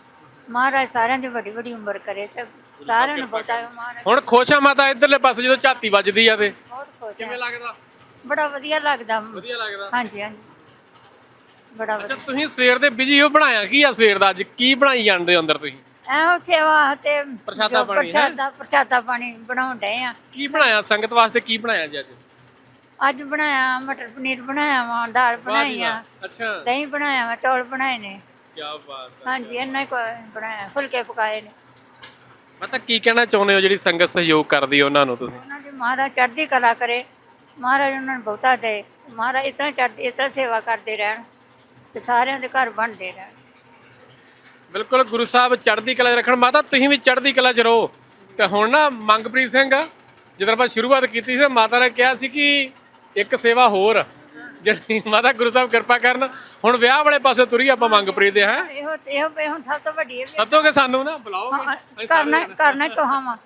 ਮਹਾਰਾਜ ਸਾਰਿਆਂ ਦੀ ਵੱਡੀ ਵੱਡੀ ਉਮਰ ਕਰੇ ਤੇ ਸਾਰਿਆਂ ਨੂੰ ਬਹੁਤਾ ਮਹਾਰਾਜ ਹੁਣ ਖੁਸ਼ ਮਾਤਾ ਇਧਰਲੇ ਪਾਸੇ ਜਦੋਂ ਝਾਤੀ ਵੱਜਦੀ ਆ ਤੇ। ਬਹੁਤ ਖੁਸ਼ ਕਿਵੇਂ ਹਾਂ ਲੱਗਦਾ? ਬੜਾ ਵਧੀਆ ਲੱਗਦਾ। ਵਧੀਆ ਲੱਗਦਾ। ਹਾਂਜੀ ਹਾਂਜੀ। ਬੜਾ ਅੱਛਾ ਵਧੀਆ। ਤੁਸੀਂ ਸਵੇਰ ਦੇ ਬਿਜ਼ੀ ਹੋ ਬਣਾਇਆ ਕੀ ਆ ਸਵੇਰ ਦਾ ਅੱਜ? ਕੀ ਬਣਾਈ ਜਾਂਦੇ ਹੋ ਅੰਦਰ ਤੁਸੀਂ? ਐਹੋ ਸੇਵਾ ਤੇ ਪ੍ਰਸ਼ਾਦਾ ਜੋ ਪਾਣੀ, ਹੈਂ? ਪ੍ਰਸ਼ਾਦਾ ਪ੍ਰਸ਼ਾਦਾ ਪਾਣੀ ਬਣਾਉਣ ਡਏ ਆ। ਕੀ ਬਣਾਇਆ? ਸੰਗਤ ਵਾਸਤੇ ਕੀ ਬਣਾਇਆ ਜੀ ਅੱਜ? ਅੱਜ ਬਣਾਇਆ ਮਟਰ ਪਨੀਰ ਬਣਾਇਆ ਵਾ ਦਾਲ ਬਣਾਈ ਆ। ਅੱਛਾ। ਦਹੀਂ ਬਣਾਇਆ ਵਾ ਚੌਲ ਬਣਾਏ ਨੇ। ਕੀ ਬਾਤ ਹਾਂਜੀ ਇੰਨਾ ਹੀ ਕੁ ਬਣਾਇਆ ਫੁਲਕੇ ਪਕਾਏ ਨੇ। ਮਤਲਬ ਕੀ ਕਹਿਣਾ ਚਾਹੁੰਦੇ ਹੋ ਜਿਹੜੀ ਸੰਗਤ ਸਹਿਯੋਗ ਕਰਦੀ ਹੈ ਉਹਨਾਂ ਨੂੰ ਤੁਸੀਂ? ਉਹਨਾਂ ਦੀ ਮਹਾਰਾਜ ਚੜ੍ਹਦੀ ਕਲਾ ਕਰੇ ਮਹਾਰਾਜ ਉਹਨਾਂ ਨੂੰ ਬਹੁਤਾ ਦੇ। ਮਹਾਰਾਜ ਇਤਨਾ ਚੜ੍ਹਦੀ ਇਤਨਾ ਸੇਵਾ ਕਰਦੇ ਰਹਿਣ ਤੇ ਸਾਰਿਆਂ ਦੇ ਘਰ ਬਣਦੇ ਰਹਿਣ। ਬਿਲਕੁਲ ਗੁਰੂ ਸਾਹਿਬ ਚੜ੍ਹਦੀ ਕਲਾ 'ਚ ਰੱਖਣ ਮਾਤਾ ਤੁਸੀਂ ਵੀ ਚੜ੍ਹਦੀ ਕਲਾ 'ਚ ਰਹੋ। ਤੇ ਹੁਣ ਨਾ ਮੰਗਪ੍ਰੀਤ ਸਿੰਘ ਜਦੋਂ ਆਪਾਂ ਸ਼ੁਰੂਆਤ ਕੀਤੀ ਸੀ ਮਾਤਾ ਨੇ ਕਿਹਾ ਸੀ ਕਿ ਇੱਕ ਸੇਵਾ ਹੋਰ ਜਿਹੜੀ ਮਾਤਾ ਗੁਰੂ ਸਾਹਿਬ ਕਿਰਪਾ ਕਰਨ ਹੁਣ ਵਿਆਹ ਵਾਲੇ ਪਾਸੇ ਤੁਰੀ ਆਪਾਂ ਮੰਗਪ੍ਰੀਤ ਦੇ ਹੈ? ਇਹੋ ਇਹੋ ਇਹ ਹੁਣ ਸਭ ਤੋਂ ਵੱਡੀ ਇਹ ਵੀ ਸੱਦੋਗੇ ਸਾਨੂੰ ਨਾ ਸਾਰੇ ਕਰਨਾ ਕਰਨਾ ਕਹਾਵਾਂ।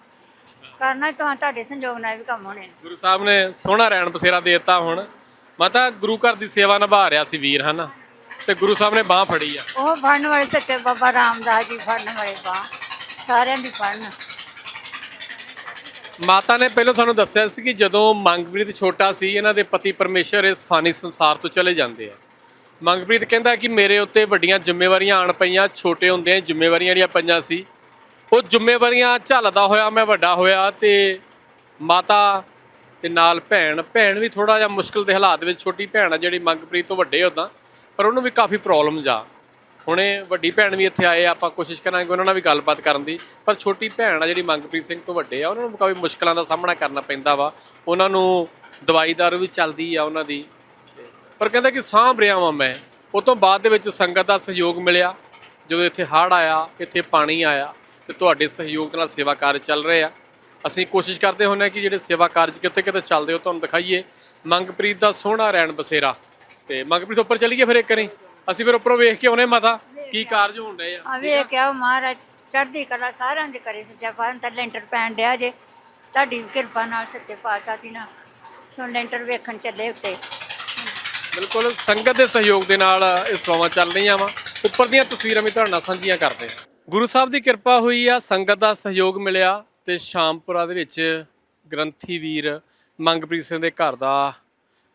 ਕਰਨਾ ਕਹਾਂ ਤੁਹਾਡੇ ਸੰਯੋਗ ਨਾਲ ਵੀ ਕੰਮ ਹੋਣੇ ਨੇ। ਗੁਰੂ ਸਾਹਿਬ ਨੇ ਸੋਹਣਾ ਰਹਿਣ ਬਸੇਰਾ ਦੇਤਾ ਹੁਣ। ਮਾਤਾ ਗੁਰੂ ਘਰ ਦੀ ਸੇਵਾ ਨਿਭਾ ਰਿਹਾ ਸੀ ਵੀਰ ਹਨਾ? ਤੇ ਗੁਰੂ ਸਾਹਿਬ ਨੇ ਬਾਹ ਫੜੀ ਆ। ਉਹ ਫੜਨ ਵਾਲੇ ਸੱਚੇ ਬਾਬਾ ਰਾਮਦਾਸ ਜੀ ਫੜਨ ਵਾਲੇ ਬਾਹ। ਸਾਰਿਆਂ ਦੀ ਫੜਨ। ਮਾਤਾ ਨੇ ਪਹਿਲਾਂ ਤੁਹਾਨੂੰ ਦੱਸਿਆ ਸੀ ਕਿ ਜਦੋਂ ਮੰਗਪ੍ਰੀਤ ਛੋਟਾ ਸੀ, ਇਹਨਾਂ ਦੇ ਪਤੀ ਪਰਮੇਸ਼ਰ ਇਸ ਫਾਨੀ ਸੰਸਾਰ ਤੋਂ ਚਲੇ ਜਾਂਦੇ ਆ। ਮੰਗਪ੍ਰੀਤ ਕਹਿੰਦਾ ਕਿ ਮੇਰੇ ਉੱਤੇ ਵੱਡੀਆਂ ਜ਼ਿੰਮੇਵਾਰੀਆਂ ਆਣ ਪਈਆਂ, ਛੋਟੇ ਹੁੰਦੇ ਜ਼ਿੰਮੇਵਾਰੀਆਂ ਜਿਹੜੀਆਂ ਪਈਆਂ ਸੀ। ਉਹ ਜ਼ਿੰਮੇਵਾਰੀਆਂ ਝੱਲਦਾ ਹੋਇਆ, ਮੈਂ ਵੱਡਾ ਹੋਇਆ ਤੇ ਮਾਤਾ ਤੇ ਨਾਲ ਭੈਣ ਭੈਣ ਵੀ ਥੋੜਾ ਜਿਹਾ ਮੁਸ਼ਕਲ ਦੇ ਹਾਲਾਤ ਵਿੱਚ ਛੋਟੀ ਭੈਣ ਆ ਜਿਹੜੀ ਮੰਗਪ੍ਰੀਤ ਤੋਂ ਵੱਡੇ ਉਦਾਂ ਪਰ ਉਹਨੂੰ ਵੀ ਕਾਫੀ ਪ੍ਰੋਬਲਮਸ ਆ। ਹੁਣੇ ਵੱਡੀ ਭੈਣ ਵੀ ਇੱਥੇ ਆਏ ਆ, ਆਪਾਂ ਕੋਸ਼ਿਸ਼ ਕਰਾਂਗੇ ਉਹਨਾਂ ਨਾਲ ਵੀ ਗੱਲਬਾਤ ਕਰਨ ਦੀ। ਪਰ ਛੋਟੀ ਭੈਣ ਆ ਜਿਹੜੀ ਮੰਗਪ੍ਰੀਤ ਸਿੰਘ ਤੋਂ ਵੱਡੇ ਆ ਉਹਨਾਂ ਨੂੰ ਕਾਫੀ ਮੁਸ਼ਕਲਾਂ ਦਾ ਸਾਹਮਣਾ ਕਰਨਾ ਪੈਂਦਾ ਵਾ। ਉਹਨਾਂ ਨੂੰ ਦਵਾਈ ਦਾਰੂ ਵੀ ਚੱਲਦੀ ਆ ਉਹਨਾਂ ਦੀ। ਪਰ ਕਹਿੰਦਾ ਕਿ ਸਾਂਭ ਰਿਹਾ ਵਾਂ ਮੈਂ। ਉਹ ਤੋਂ ਬਾਅਦ ਦੇ ਵਿੱਚ ਸੰਗਤ ਦਾ ਸਹਿਯੋਗ ਮਿਲਿਆ। ਜਦੋਂ ਇੱਥੇ ਹੜ੍ਹ ਆਇਆ ਇੱਥੇ ਪਾਣੀ ਆਇਆ ਤੇ ਤੁਹਾਡੇ ਸਹਿਯੋਗ ਨਾਲ ਸੇਵਾ ਕਾਰਜ ਚੱਲ ਰਹੇ ਆ। ਅਸੀਂ ਕੋਸ਼ਿਸ਼ ਕਰਦੇ ਹੁੰਦੇ ਹਾਂ ਕਿ ਜਿਹੜੇ ਸੇਵਾ ਕਾਰਜ ਕਿਤੇ ਕਿਤੇ ਚੱਲਦੇ ਹੋ ਤੁਹਾਨੂੰ ਦਿਖਾਈਏ। ਮੰਗਪ੍ਰੀਤ ਦਾ ਸੋਹਣਾ ਰਹਿਣ ਬਸੇਰਾ। ਤੇ ਮੰਗਪ੍ਰੀਤ ਉੱਪਰ ਚੱਲੀਏ ਫਿਰ ਇੱਕ ਵਾਰੀ। ਅਸੀਂ ਫਿਰ ਉੱਪਰੋਂ ਵੇਖ ਕੇ ਆਉਨੇ ਮਾਤਾ ਕੀ ਕਾਰਜ ਹੋਣ ਆ ਆ ਵੇਖ ਕੇ ਆਓ ਮਹਾਰਾਜ ਚੜ੍ਹਦੀ ਕਲਾ ਸਾਰਿਆਂ ਦੇ ਕਰੇ ਸੱਚਾ ਪਾਤਸ਼ਾਹ ਤਾਂ ਲੈਂਟਰ ਪੈਣ ਡਿਆ ਜੇ। ਤੁਹਾਡੀ ਕਿਰਪਾ ਨਾਲ ਸੱਚੇ ਪਾਤਸ਼ਾਹ ਦੀ ਨਾ ਹੁਣ ਲੈਂਟਰ ਵੇਖਣ ਚੱਲੇ ਉੱਤੇ। ਬਿਲਕੁਲ ਸੰਗਤ ਦੇ ਸਹਿਯੋਗ ਦੇ ਨਾਲ ਇਹ ਸੇਵਾਵਾਂ ਚੱਲ ਰਹੀਆਂ ਵਾ। ਉੱਪਰ ਦੀਆਂ ਤਸਵੀਰਾਂ ਵੀ ਤੁਹਾਡੇ ਨਾਲ ਸਾਂਝੀਆਂ ਕਰਦੇ ਹਾਂ। ਗੁਰੂ ਸਾਹਿਬ ਦੀ ਕਿਰਪਾ ਹੋਈ ਆ ਸੰਗਤ ਦਾ ਸਹਿਯੋਗ ਮਿਲਿਆ ਤੇ ਸ਼ਾਮਪੁਰਾ ਦੇ ਵਿੱਚ ਗ੍ਰੰਥੀ ਵੀਰ ਮੰਗਪ੍ਰੀਤ ਸਿੰਘ ਦੇ ਘਰ ਦਾ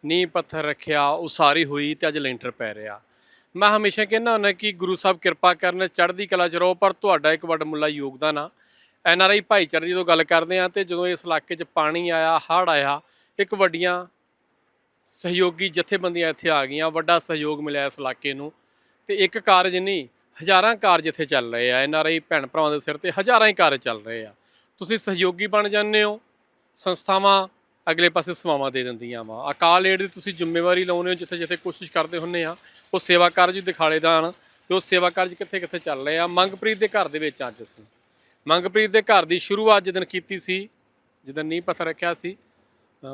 ਨੀਂਹ ਪੱਥਰ ਰੱਖਿਆ ਉਸਾਰੀ ਹੋਈ ਤੇ ਅੱਜ ਲੈਂਟਰ ਪੈ ਰਿਹਾ। ਮੈਂ ਹਮੇਸ਼ਾ ਕਹਿੰਦਾ ਹੁੰਦਾ ਕਿ ਗੁਰੂ ਸਾਹਿਬ ਕਿਰਪਾ ਕਰਨ, ਚੜ੍ਹਦੀ ਕਲਾ ਚ ਰਹੋ, ਪਰ ਤੁਹਾਡਾ ਇੱਕ ਵੱਡ ਮੁੱਲਾ ਯੋਗਦਾਨ ਆ। ਐਨ ਆਰ ਆਈ ਭਾਈਚਾਰੇ ਦੀ ਜਦੋਂ ਗੱਲ ਕਰਦੇ ਆ ਤੇ ਜਦੋਂ ਇਸ ਇਲਾਕੇ 'ਚ ਪਾਣੀ ਆਇਆ, ਹੜ੍ਹ ਆਇਆ, ਇੱਕ ਵੱਡੀਆਂ ਸਹਿਯੋਗੀ ਜਥੇਬੰਦੀਆਂ ਇੱਥੇ ਆ ਗਈਆਂ, ਵੱਡਾ ਸਹਿਯੋਗ ਮਿਲਿਆ ਇਸ ਇਲਾਕੇ ਨੂੰ। ਤੇ ਇੱਕ ਕਾਰਜ ਨਹੀਂ ਹਜ਼ਾਰਾਂ ਕਾਰਜ ਇੱਥੇ ਚੱਲ ਰਹੇ ਆ, ਐੱਨ ਆਰ ਆਈ ਭੈਣ ਭਰਾਵਾਂ ਦੇ ਸਿਰ ਤੇ ਹਜ਼ਾਰਾਂ ਹੀ ਕਾਰਜ ਚੱਲ ਰਹੇ ਆ। ਤੁਸੀਂ ਸਹਿਯੋਗੀ ਬਣ ਜਾਂਦੇ ਹੋ, ਸੰਸਥਾਵਾਂ ਅਗਲੇ ਪਾਸੇ ਸੇਵਾਵਾਂ ਦੇ ਦਿੰਦੀਆਂ ਵਾ। ਅਕਾਲ ਏਡ ਦੀ ਤੁਸੀਂ ਜ਼ਿੰਮੇਵਾਰੀ ਲਾਉਂਦੇ ਹੋ, ਜਿੱਥੇ ਜਿੱਥੇ ਕੋਸ਼ਿਸ਼ ਕਰਦੇ ਹੁੰਨੇ ਆ, ਉਹ ਸੇਵਾ ਕਾਰਜ ਦਿਖਾਲੇ ਦਾਣ ਤੇ ਉਹ ਸੇਵਾ ਕਾਰਜ ਕਿੱਥੇ ਕਿੱਥੇ ਚੱਲ ਰਹੇ ਆ। ਮੰਗਪ੍ਰੀਤ ਦੇ ਘਰ ਦੇ ਵਿੱਚ ਅੱਜ ਅਸੀਂ। ਮੰਗਪ੍ਰੀਤ ਦੇ ਘਰ ਦੀ ਸ਼ੁਰੂਆਤ ਜਦੋਂ ਕੀਤੀ ਸੀ ਜਦੋਂ ਨੀਂਹ ਪੱਥਰ ਰੱਖਿਆ ਸੀ